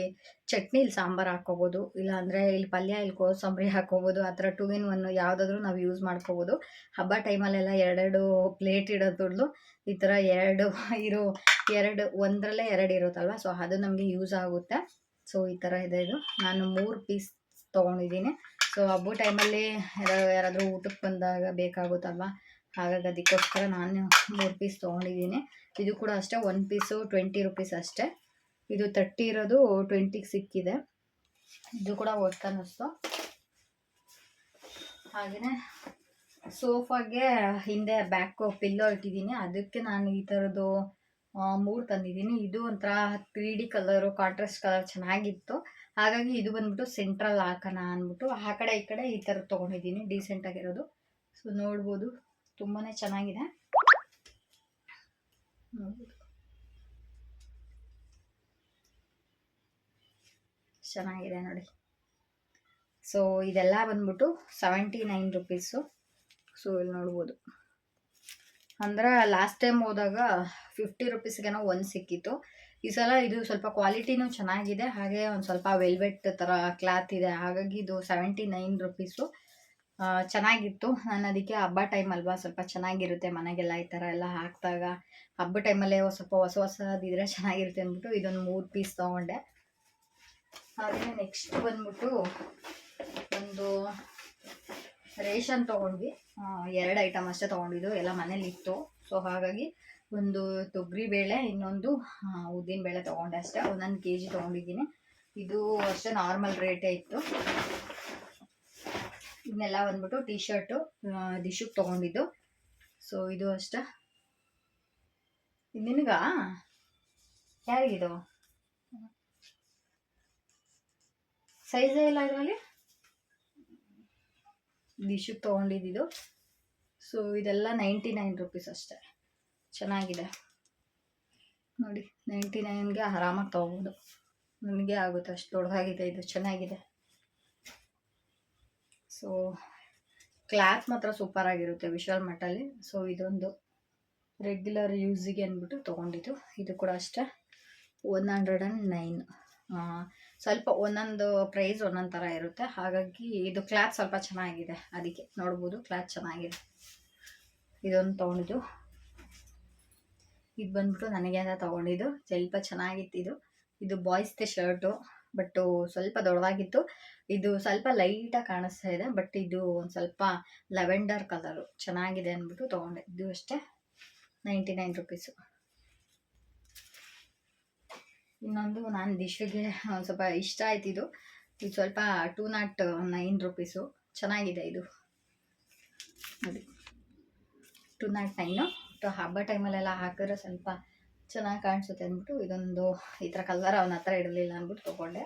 ಚಟ್ನಿ ಇಲ್ಲಿ ಸಾಂಬಾರು ಹಾಕ್ಕೋಬೋದು, ಇಲ್ಲಾಂದರೆ ಇಲ್ಲಿ ಪಲ್ಯ ಇಲ್ಲಿ ಕೋಸಂಬರಿ ಹಾಕ್ಕೋಬೋದು, ಆ ಥರ ಟೂ ಇನ್ ಒನ್ನು ಯಾವುದಾದ್ರೂ ನಾವು ಯೂಸ್ ಮಾಡ್ಕೋಬೋದು. ಹಬ್ಬ ಟೈಮಲ್ಲೆಲ್ಲ ಎರಡೆರಡು ಪ್ಲೇಟ್ ಇಡೋದು ಈ ಥರ ಎರಡು ಇರೋ, ಎರಡು, ಒಂದರಲ್ಲೇ ಎರಡು ಇರುತ್ತಲ್ವ? ಸೊ ಅದು ನಮಗೆ ಯೂಸ್ ಆಗುತ್ತೆ. ಸೊ ಈ ಥರ ಇದೆ ಇದು. ನಾನು ಮೂರು ಪೀಸ್ ತೊಗೊಂಡಿದ್ದೀನಿ. ಸೊ ಹಬ್ಬ ಟೈಮಲ್ಲಿ ಯಾರಾದರೂ ಊಟಕ್ಕೆ ಬಂದಾಗ ಬೇಕಾಗುತ್ತಲ್ವ? ಹಾಗಾಗಿ ಅದಕ್ಕೋಸ್ಕರ ನಾನು ಮೂರು ಪೀಸ್ ತೊಗೊಂಡಿದ್ದೀನಿ. ಇದು ಕೂಡ ಅಷ್ಟೇ ಒನ್ ಪೀಸು ಟ್ವೆಂಟಿ ರುಪೀಸ್ ಅಷ್ಟೇ. ಇದು ತರ್ಟಿ ಇರೋದು ಟ್ವೆಂಟಿಗೆ ಸಿಕ್ಕಿದೆ. ಇದು ಕೂಡ ಒಟ್ಟು ಅನ್ನಿಸ್ತು. ಹಾಗೆಯೇ ಸೋಫಾಗೆ ಹಿಂದೆ ಬ್ಯಾಕ್ ಪಿಲ್ಲೋ ಇಟ್ಟಿದ್ದೀನಿ. ಅದಕ್ಕೆ ನಾನು ಈ ಥರದ್ದು ಮೂರು ತಂದಿದ್ದೀನಿ. ಇದು ಒಂಥರ three D colour contrast colour ಚೆನ್ನಾಗಿತ್ತು. ಹಾಗಾಗಿ ಇದು ಬಂದ್ಬಿಟ್ಟು ಸೆಂಟ್ರಲ್ ಹಾಕೋಣ ಅಂದ್ಬಿಟ್ಟು, ಆ ಕಡೆ ಈ ಕಡೆ ಈ ಥರ ತೊಗೊಂಡಿದ್ದೀನಿ. ಡೀಸೆಂಟಾಗಿರೋದು ಸೊ ನೋಡ್ಬೋದು. ತುಂಬಾ ಚೆನ್ನಾಗಿದೆ. ಚೆನ್ನಾಗಿದೆ ನೋಡಿ. ಸೊ ಇದೆಲ್ಲ ಬಂದ್ಬಿಟ್ಟು ಸೆವೆಂಟಿ ನೈನ್ ರುಪೀಸು ಸೊ ಇಲ್ಲಿ ನೋಡ್ಬೋದು. ಅಂದ್ರೆ ಲಾಸ್ಟ್ ಟೈಮ್ ಹೋದಾಗ ಫಿಫ್ಟಿ ರುಪೀಸ್ಗೇನೋ ಒಂದು ಸಿಕ್ಕಿತ್ತು. ಈ ಸಲ ಇದು ಸ್ವಲ್ಪ ಕ್ವಾಲಿಟಿನೂ ಚೆನ್ನಾಗಿದೆ. ಹಾಗೆ ಒಂದು ಸ್ವಲ್ಪ ವೆಲ್ವೆಟ್ ಥರ ಕ್ಲಾತ್ ಇದೆ. ಹಾಗಾಗಿ ಇದು ಸೆವೆಂಟಿ ನೈನ್ ರುಪೀಸು ಚೆನ್ನಾಗಿತ್ತು. ನಾನು ಅದಕ್ಕೆ ಹಬ್ಬ ಟೈಮ್ ಅಲ್ವಾ, ಸ್ವಲ್ಪ ಚೆನ್ನಾಗಿರುತ್ತೆ ಮನೆಗೆಲ್ಲ ಈ ಥರ ಎಲ್ಲ ಹಾಕಿದಾಗ. ಹಬ್ಬ ಟೈಮಲ್ಲೇ ಸ್ವಲ್ಪ ಹೊಸ ಹೊಸದಿದ್ರೆ ಚೆನ್ನಾಗಿರುತ್ತೆ ಅಂದ್ಬಿಟ್ಟು ಇದೊಂದು ಮೂರು ಪೀಸ್ ತೊಗೊಂಡೆ. ಹಾಗೆ ನೆಕ್ಸ್ಟ್ ಬಂದ್ಬಿಟ್ಟು ಒಂದು ರೇಷನ್ ತೊಗೊಂಡ್ವಿ. ಎರಡು ಐಟಮ್ ಅಷ್ಟೇ ತೊಗೊಂಡಿದ್ದು, ಎಲ್ಲ ಮನೇಲಿ ಇತ್ತು. ಸೊ ಹಾಗಾಗಿ ಒಂದು ತೊಗರಿ ಬೇಳೆ, ಇನ್ನೊಂದು ಉದ್ದಿನ ಬೇಳೆ ತೊಗೊಂಡೆ ಅಷ್ಟೇ. ಒಂದೊಂದು ಕೆ ಜಿ ತೊಗೊಂಡಿದ್ದೀನಿ. ಇದು ಅಷ್ಟೇ ನಾರ್ಮಲ್ ರೇಟೇ ಇತ್ತು. ಇದನ್ನೆಲ್ಲ ಬಂದ್ಬಿಟ್ಟು ಟಿ ಶರ್ಟು ದಿಶುಗೆ ತೊಗೊಂಡಿದ್ದು. ಸೊ ಇದು ಅಷ್ಟೇ. ನಿನಗ? ಯಾರಿಗಿದು ಸೈಜ್ ಇಲ್ಲ ಇದರಲ್ಲಿ? ದಿಶುಗೆ ತೊಗೊಂಡಿದ್ದು ಸೊ ಇದೆಲ್ಲ ನೈಂಟಿ ನೈನ್ ರುಪೀಸ್ ಅಷ್ಟೇ. ಚೆನ್ನಾಗಿದೆ. ನೋಡಿ ನೈಂಟಿ ನೈನ್ಗೆ ಆರಾಮಾಗಿ ತೊಗೊಬೋದು. ನನಗೆ ಆಗುತ್ತೆ, ಅಷ್ಟು ದೊಡ್ಡದಾಗಿದೆ ಇದು ಚೆನ್ನಾಗಿದೆ. ಸೊ ಕ್ಲಾತ್ ಮಾತ್ರ ಸೂಪರ್ ಆಗಿರುತ್ತೆ ವಿಶಾಲ್ ಮಟ್ಟಲ್ಲಿ ಸೊ ಇದೊಂದು ರೆಗ್ಯುಲರ್ ಯೂಸಿಗೆ ಅಂದ್ಬಿಟ್ಟು ತೊಗೊಂಡಿದ್ದು. ಇದು ಕೂಡ ಅಷ್ಟೇ. ಒನ್ ಹಂಡ್ರೆಡ್ ಆ್ಯಂಡ್ ನೈನ್ ಸ್ವಲ್ಪ ಒಂದೊಂದು ಪ್ರೈಸ್ ಒಂದೊಂದು ಥರ ಇರುತ್ತೆ. ಹಾಗಾಗಿ ಇದು ಕ್ಲಾತ್ ಸ್ವಲ್ಪ ಚೆನ್ನಾಗಿದೆ. ಅದಕ್ಕೆ ನೋಡ್ಬೋದು ಕ್ಲಾತ್ ಚೆನ್ನಾಗಿದೆ. ಇದೊಂದು ತೊಗೊಂಡಿದ್ದು. ಇದು ಬಂದ್ಬಿಟ್ಟು ನನಗೆ ಅಂತ ತೊಗೊಂಡಿದ್ದು. ಸ್ವಲ್ಪ ಚೆನ್ನಾಗಿತ್ತು ಇದು. ಇದು ಬಾಯ್ಸ್ದೆ ಶರ್ಟು ಬಟ್ಟು ಸ್ವಲ್ಪ ದೊಡ್ಡದಾಗಿತ್ತು. ಇದು ಸ್ವಲ್ಪ ಲೈಟಾಗಿ ಕಾಣಿಸ್ತಾ ಇದೆ ಬಟ್ ಇದು ಒಂದು ಸ್ವಲ್ಪ ಲೆವೆಂಡರ್ ಕಲರು ಚೆನ್ನಾಗಿದೆ ಅಂದ್ಬಿಟ್ಟು ತೊಗೊಂಡೆ. ಇದು ಅಷ್ಟೇ. ನೈಂಟಿ ನೈನ್ ರುಪೀಸು ಇನ್ನೊಂದು ನಾನು ದಿಶೆಗೆ ಒಂದು ಸ್ವಲ್ಪ ಇಷ್ಟ ಆಯ್ತು ಇದು. ಇದು ಸ್ವಲ್ಪ ಟೂ ನಾಟ್ ನೈನ್ ರುಪೀಸು ಚೆನ್ನಾಗಿದೆ ಇದು. ನೋಡಿ ಟೂ ನಾಟ್ ನೈನು ಹಬ್ಬ ಟೈಮಲ್ಲೆಲ್ಲ ಹಾಕಿದ್ರೆ ಸ್ವಲ್ಪ ಚೆನ್ನಾಗಿ ಕಾಣಿಸುತ್ತೆ ಅಂದ್ಬಿಟ್ಟು ಇದೊಂದು ಈ ಥರ ಕಲರ್ ಅವನ ಹತ್ರ ಇಡಲಿಲ್ಲ ಅಂದ್ಬಿಟ್ಟು ತೊಗೊಂಡೆ.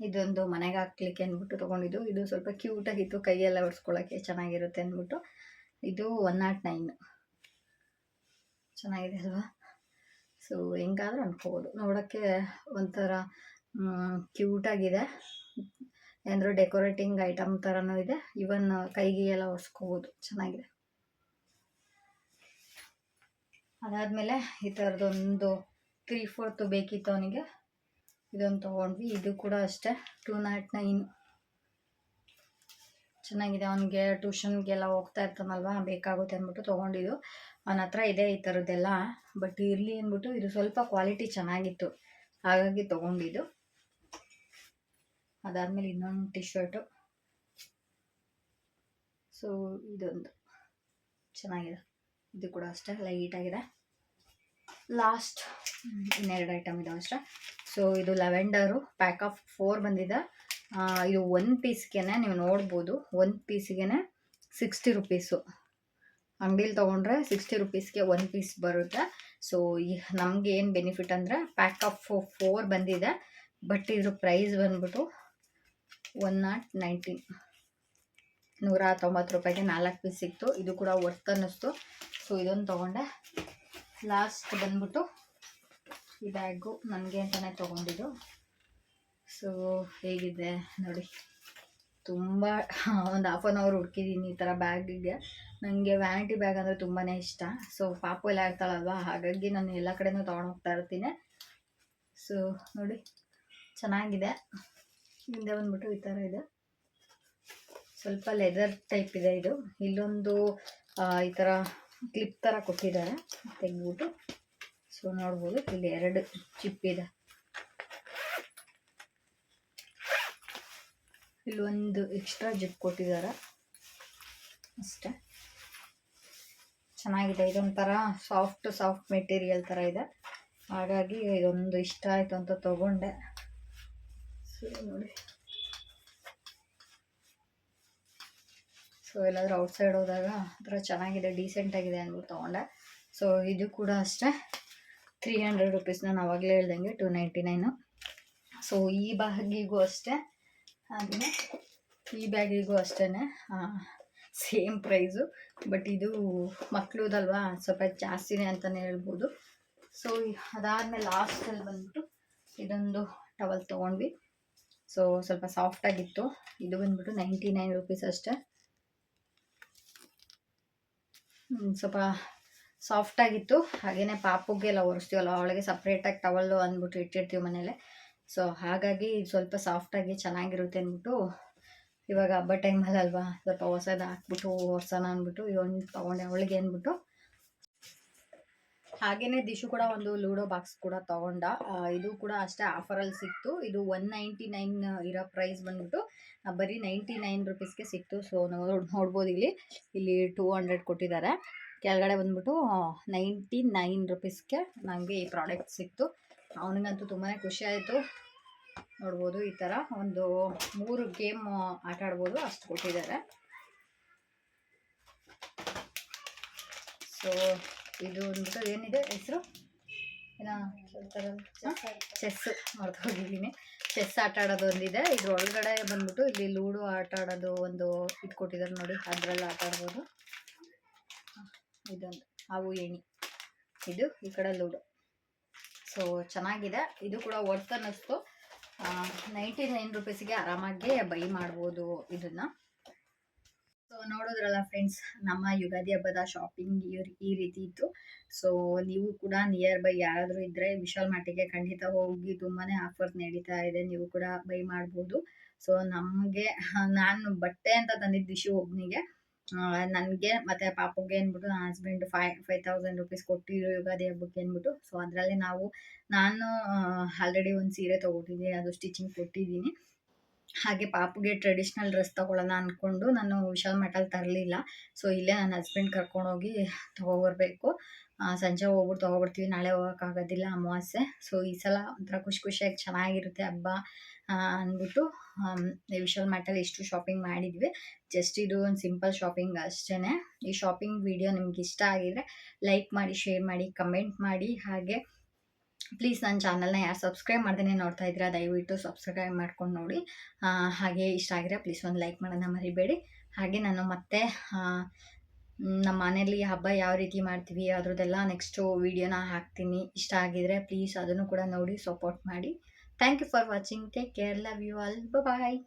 ಇದೊಂದು ಮನೆಗೆ ಹಾಕ್ಲಿಕ್ಕೆ ಅಂದ್ಬಿಟ್ಟು ತೊಗೊಂಡಿದ್ದು. ಇದು ಸ್ವಲ್ಪ ಕ್ಯೂಟಾಗಿತ್ತು ಕೈಯೆಲ್ಲ ಒರೆಸ್ಕೊಳ್ಳೋಕ್ಕೆ ಚೆನ್ನಾಗಿರುತ್ತೆ ಅಂದ್ಬಿಟ್ಟು. ಇದು ಒನ್ ನಾಟ್ ನೈನ್ ಚೆನ್ನಾಗಿದೆ ಅಲ್ವಾ? ಸೊ ಹೆಂಗಾದ್ರೂ ಅನ್ಕೋಬೋದು. ನೋಡೋಕ್ಕೆ ಒಂಥರ ಕ್ಯೂಟಾಗಿದೆ ಏನಾದರೂ ಡೆಕೋರೇಟಿಂಗ್ ಐಟಮ್ ಥರನೂ ಇದೆ. ಇವನ್ ಕೈಗೆ ಎಲ್ಲ ಒರೆಸ್ಕೋಬೋದು ಚೆನ್ನಾಗಿದೆ. ಅದಾದಮೇಲೆ ಈ ಥರದೊಂದು ತ್ರೀ ಫೋರ್ತು ಬೇಕಿತ್ತು ಅವನಿಗೆ. ಇದೊಂದು ತೊಗೊಂಡ್ವಿ. ಇದು ಕೂಡ ಅಷ್ಟೇ. ಟೂ ನಾಟ್ ನೈನ್ ಚೆನ್ನಾಗಿದೆ. ಅವನಿಗೆ ಟ್ಯೂಷನ್ಗೆಲ್ಲ ಹೋಗ್ತಾ ಇರ್ತಾನಲ್ವ? ಬೇಕಾಗುತ್ತೆ ಅಂದ್ಬಿಟ್ಟು ತೊಗೊಂಡಿದ್ದು. ಅವನ ಹತ್ರ ಇದೆ ಈ ಥರದ್ದೆಲ್ಲ. ಬಟ್ ಇರಲಿ ಅಂದ್ಬಿಟ್ಟು ಇದು ಸ್ವಲ್ಪ ಕ್ವಾಲಿಟಿ ಚೆನ್ನಾಗಿತ್ತು. ಹಾಗಾಗಿ ತೊಗೊಂಡಿದ್ದು. ಅದಾದಮೇಲೆ ಇನ್ನೊಂದು ಟಿ ಶರ್ಟು ಸೊ ಇದೊಂದು. ಚೆನ್ನಾಗಿದೆ. ಇದು ಕೂಡ ಅಷ್ಟೇ. ಲೈಟಾಗಿದೆ ಲಾಸ್ಟ್ ಇನ್ನೆರಡು ಐಟಮ್ ಇದಾವೆ ಅಷ್ಟೇ. ಸೊ ಇದು ಲೆವೆಂಡರು ಪ್ಯಾಕ್ ಆಫ್ ಫೋರ್ ಬಂದಿದೆ. ಇದು ಒನ್ ಪೀಸ್ಗೆ ನೀವು ನೋಡ್ಬೋದು. ಒಂದು ಪೀಸಿಗೆ ಸಿಕ್ಸ್ಟಿ ರುಪೀಸು ಅಂಗಡೀಲಿ ತೊಗೊಂಡ್ರೆ ಸಿಕ್ಸ್ಟಿ ರುಪೀಸ್ಗೆ ಒನ್ ಪೀಸ್ ಬರುತ್ತೆ. ಸೊ ಈ ನಮಗೆ ಏನು ಬೆನಿಫಿಟ್ ಅಂದರೆ ಪ್ಯಾಕ್ ಆಫ್ ಫೋರ್ ಬಂದಿದೆ. ಬಟ್ ಇದ್ರ ಪ್ರೈಸ್ ಬಂದ್ಬಿಟ್ಟು ಒನ್ ನಾಟ್ ನೈಂಟೀನ್ ನೂರ ತೊಂಬತ್ತು ರೂಪಾಯಿಗೆ ನಾಲ್ಕು ಪೀಸ್ ಸಿಕ್ತು. ಇದು ಕೂಡ ವರ್ತ್ ಅನ್ನಿಸ್ತು. ಸೊ ಇದೊಂದು ತೊಗೊಂಡೆ. ಲಾಸ್ಟ್ ಬಂದ್ಬಿಟ್ಟು ಈ ಬ್ಯಾಗು ನನಗೆ ಅಂತಲೇ ತೊಗೊಂಡಿದ್ದು. ಸೊ ಹೇಗಿದೆ ನೋಡಿ. ತುಂಬ ಒಂದು ಹಾಫ್ ಆನ್ ಅವರ್ ಹುಡ್ಕಿದ್ದೀನಿ ಈ ಥರ ಬ್ಯಾಗಿಗೆ. ನನಗೆ ವ್ಯಾನಿಟಿ ಬ್ಯಾಗ್ ಅಂದರೆ ತುಂಬಾ ಇಷ್ಟ. ಸೊ ಪಾಪು ಎಲ್ಲ ಇರ್ತಾಳಲ್ವಾ ಹಾಗಾಗಿ ನಾನು ಎಲ್ಲ ಕಡೆನೂ ತೊಗೊಂಡೋಗ್ತಾ ಇರ್ತೀನಿ. ಸೊ ನೋಡಿ, ಚೆನ್ನಾಗಿದೆ. ಹಿಂದೆ ಬಂದ್ಬಿಟ್ಟು ಈ ಥರ ಇದೆ. ಸ್ವಲ್ಪ ಲೆದರ್ ಟೈಪ್ ಇದೆ ಇದು. ಇಲ್ಲೊಂದು ಈ ಥರ ಕ್ಲಿಪ್ ಥರ ಕೊಟ್ಟಿದ್ದಾರೆ. ತೆಗೆದ್ಬಿಟ್ಟು ಸೊ ನೋಡ್ಬೋದು, ಇಲ್ಲಿ ಎರಡು ಚಿಪ್ ಇದೆ. ಇಲ್ಲೊಂದು ಎಕ್ಸ್ಟ್ರಾ ಜಿಪ್ ಕೊಟ್ಟಿದ್ದಾರೆ. ಅಷ್ಟೇ. ಚೆನ್ನಾಗಿದೆ, ಇದೊಂಥರ ಸಾಫ್ಟ್ ಸಾಫ್ಟ್ ಮೆಟೀರಿಯಲ್ ಥರ ಇದೆ. ಹಾಗಾಗಿ ಇದೊಂದು ಇಷ್ಟ ಆಯಿತು ಅಂತ ತಗೊಂಡೆ. ಸೊ ನೋಡಿ. ಸೊ ಎಲ್ಲಾದರೂ ಔಟ್ಸೈಡ್ ಹೋದಾಗ ಒಂಥರ ಚೆನ್ನಾಗಿದೆ ಡೀಸೆಂಟಾಗಿದೆ ಅಂದ್ಬಿಟ್ಟು ತೊಗೊಂಡೆ. ಸೊ ಇದು ಕೂಡ ಅಷ್ಟೇ. ತ್ರೀ ಹಂಡ್ರೆಡ್ ರುಪೀಸ್ ನಾನು ಆವಾಗಲೇ ಹೇಳ್ದಂಗೆ ಟು ನೈಂಟಿ ನೈನು ಸೊ ಈ ಬ್ಯಾಗಿಗೂ ಅಷ್ಟೇ. ಹಾಗೆಯೇ ಈ ಬ್ಯಾಗಿಗೂ ಅಷ್ಟೇ ಸೇಮ್ ಪ್ರೈಸು ಬಟ್ ಇದು ಮಕ್ಕಳುದಲ್ವಾ ಸ್ವಲ್ಪ ಜಾಸ್ತಿನೇ ಅಂತಲೇ ಹೇಳ್ಬೋದು. ಸೊ ಅದಾದಮೇಲೆ ಲಾಸ್ಟಲ್ಲಿ ಬಂದುಬಿಟ್ಟು ಇದೊಂದು ಟವಲ್ ತೊಗೊಂಡ್ವಿ. ಸೊ ಸ್ವಲ್ಪ ಸಾಫ್ಟಾಗಿತ್ತು ಇದು ಬಂದ್ಬಿಟ್ಟು ನೈಂಟಿ ನೈನ್ ರುಪೀಸ್ ಅಷ್ಟೇ. ಸ್ವಲ್ಪ ಸಾಫ್ಟಾಗಿತ್ತು ಹಾಗೆಯೇ ಪಾಪುಗೆಲ್ಲ ಒರೆಸ್ತೀವಲ್ಲ, ಅವಳಿಗೆ ಸಪ್ರೇಟಾಗಿ ಟವಲ್ಲು ಅಂದ್ಬಿಟ್ಟು ಇಟ್ಟಿರ್ತೀವಿ ಮನೇಲೆ. ಸೊ ಹಾಗಾಗಿ ಸ್ವಲ್ಪ ಸಾಫ್ಟಾಗಿ ಚೆನ್ನಾಗಿರುತ್ತೆ ಅಂದ್ಬಿಟ್ಟು, ಇವಾಗ ಹಬ್ಬ ಟೈಮಲ್ಲಿ ಅಲ್ವಾ, ಸ್ವಲ್ಪ ಹೊಸದು ಹಾಕ್ಬಿಟ್ಟು ಹೊಸನ ಅಂದ್ಬಿಟ್ಟು ಇವೊಂದು ತೊಗೊಂಡೆ, ಅವಳಿಗೆ ಅಂದ್ಬಿಟ್ಟು ಹಾಗೆಯೇ ದಿಶು ಕೂಡ ಒಂದು ಲೂಡೋ ಬಾಕ್ಸ್ ಕೂಡ ತಗೊಂಡ. ಇದು ಕೂಡ ಅಷ್ಟೇ ಆಫರಲ್ಲಿ ಸಿಕ್ತು. ಇದು ಒನ್ ನೈಂಟಿ ನೈನ್ ಇರೋ ಪ್ರೈಸ್ ಬಂದ್ಬಿಟ್ಟು ಬರೀ ನೈಂಟಿ ನೈನ್ ರುಪೀಸ್ಗೆ ಸಿಕ್ತು. ಸೊ ನೋಡಿ, ನೋಡ್ಬೋದು ಇಲ್ಲಿ. ಇಲ್ಲಿ ಟೂ ಹಂಡ್ರೆಡ್ ಕೊಟ್ಟಿದ್ದಾರೆ. ಕೆಳಗಡೆ ಬಂದ್ಬಿಟ್ಟು ನೈಂಟಿ ನೈನ್ ರುಪೀಸ್ಗೆ ನನಗೆ ಈ ಪ್ರಾಡಕ್ಟ್ ಸಿಕ್ತು. ಅವನಿಗಂತೂ ತುಂಬಾ ಖುಷಿ ಆಯಿತು. ನೋಡ್ಬೋದು ಈ ಥರ ಒಂದು ಮೂರು ಗೇಮ್ ಆಟ ಆಡ್ಬೋದು ಅಷ್ಟು ಕೊಟ್ಟಿದ್ದಾರೆ. ಸೊ ಇದು ಒಂದು ಏನಿದೆ? ಹೆಸರು? ಏನ ಚೆಸ್ ಮಾಡ್ತಾ ಹೋಗಿದ್ದೀನಿ. ಚೆಸ್ ಆಟ ಆಡೋದು ಒಂದಿದೆ. ಇದ್ರ ಒಳಗಡೆ ಬಂದ್ಬಿಟ್ಟು ಇಲ್ಲಿ ಲೂಡೋ ಆಟ ಆಡೋದು ಒಂದು ಇಟ್ಕೊಟ್ಟಿದ್ದಾರೆ ನೋಡಿ. ಅದರಲ್ಲಿ ಆಟ ಆಡ್ಬೋದು. ಇದೊಂದು. ಹಾವು ಏಣಿ. ಇದು ಈ ಕಡೆ ಲೂಡೋ. ಸೊ ಚೆನ್ನಾಗಿದೆ. ಇದು ಕೂಡ ವರ್ತ್ ಅನ್ನಿಸ್ತು. ನೈಂಟಿ ನೈನ್ ರುಪೀಸ್ಗೆ ಆರಾಮಾಗಿ ಬೈ ಮಾಡ್ಬೋದು ಇದನ್ನ. ಸೊ ನೋಡೋದ್ರಲ್ಲ ಫ್ರೆಂಡ್ಸ್ ನಮ್ಮ ಯುಗಾದಿ ಹಬ್ಬದ ಶಾಪಿಂಗ್ ಈ ರೀತಿ ಇತ್ತು. ಸೊ ನೀವು ಕೂಡ ನಿಯರ್ ಬೈ ಯಾರಾದರೂ ಇದ್ದರೆ ವಿಶಾಲ್ ಮಾರ್ಟಿಗೆ ಖಂಡಿತ ಹೋಗಿ ತುಂಬಾ ಆಫರ್ ನಡೀತಾ ಇದೆ. ನೀವು ಕೂಡ ಬೈ ಮಾಡ್ಬೋದು. ಸೊ ನಮಗೆ, ನಾನು ಬಟ್ಟೆ ಅಂತ ತಂದಿದ್ದು ದಿಶು ಒಬ್ಬನಿಗೆ ನನಗೆ ಮತ್ತು ಪಾಪುಗೆ ಅಂದ್ಬಿಟ್ಟು ನನ್ನ husband five five thousand rupees ಕೊಟ್ಟಿರೋ ಯುಗಾದಿ ಹಬ್ಬಕ್ಕೆ ಅಂದ್ಬಿಟ್ಟು. ಸೊ ಅದರಲ್ಲಿ ನಾವು, ನಾನು ಆಲ್ರೆಡಿ ಒಂದು ಸೀರೆ ತೊಗೊಟ್ಟಿದ್ದೀನಿ ಅದು ಸ್ಟಿಚಿಂಗ್ ಕೊಟ್ಟಿದ್ದೀನಿ. ಹಾಗೆ ಪಾಪುಗೆ ಟ್ರೆಡಿಷ್ನಲ್ ಡ್ರೆಸ್ ತೊಗೊಳ್ಳೋಣ ಅಂದ್ಕೊಂಡು ನಾನು ವಿಶಾಲ್ ಮೆಟಲ್ ತರಲಿಲ್ಲ. ಸೊ ಇಲ್ಲೇ ನನ್ನ ಹಸ್ಬೆಂಡ್ ಕರ್ಕೊಂಡೋಗಿ ತೊಗೊಬರ್ಬೇಕು. ಸಂಜೆ ಹೋಗ್ಬಿಟ್ಟು ತೊಗೊಬರ್ತೀವಿ. ನಾಳೆ ಹೋಗೋಕ್ಕಾಗೋದಿಲ್ಲ ಅಮಾವಾಸ್ಯೆ. ಸೊ ಈ ಸಲ ಒಂಥರ ಖುಷಿ ಖುಷಿಯಾಗಿ ಚೆನ್ನಾಗಿರುತ್ತೆ ಹಬ್ಬ ಅಂದ್ಬಿಟ್ಟು ವಿಶಾಲ್ ಮ್ಯಾಟಲ್ಲಿ ಇಷ್ಟು ಶಾಪಿಂಗ್ ಮಾಡಿದ್ವಿ. ಜಸ್ಟ್ ಇದು ಒಂದು ಸಿಂಪಲ್ ಶಾಪಿಂಗ್ ಅಷ್ಟೇ ಈ ಶಾಪಿಂಗ್ ವಿಡಿಯೋ ನಿಮ್ಗೆ ಇಷ್ಟ ಆಗಿದ್ರೆ ಲೈಕ್ ಮಾಡಿ ಶೇರ್ ಮಾಡಿ ಕಮೆಂಟ್ ಮಾಡಿ. ಹಾಗೆ ಪ್ಲೀಸ್ ನನ್ನ ಚಾನಲ್ನ ಯಾರು ಸಬ್ಸ್ಕ್ರೈಬ್ ಮಾಡ್ದೇ ನೋಡ್ತಾ ಇದ್ದೀರಾ, ದಯವಿಟ್ಟು ಸಬ್ಸ್ಕ್ರೈಬ್ ಮಾಡ್ಕೊಂಡು ನೋಡಿ. ಹಾಗೆ ಇಷ್ಟ ಆಗಿದ್ರೆ ಪ್ಲೀಸ್ ಒಂದು ಲೈಕ್ ಮಾಡೋಣ ಮರಿಬೇಡಿ. ಹಾಗೆ ನಾನು ಮತ್ತೆ ನಮ್ಮ ಮನೆಯಲ್ಲಿ ಹಬ್ಬ ಯಾವ ರೀತಿ ಮಾಡ್ತೀವಿ ಅದ್ರದ್ದೆಲ್ಲ ನೆಕ್ಸ್ಟು ವೀಡಿಯೋನ ಹಾಕ್ತೀನಿ. ಇಷ್ಟ ಆಗಿದ್ರೆ ಪ್ಲೀಸ್ ಅದನ್ನು ಕೂಡ ನೋಡಿ ಸಪೋರ್ಟ್ ಮಾಡಿ. Thank you for watching take care love you all bye.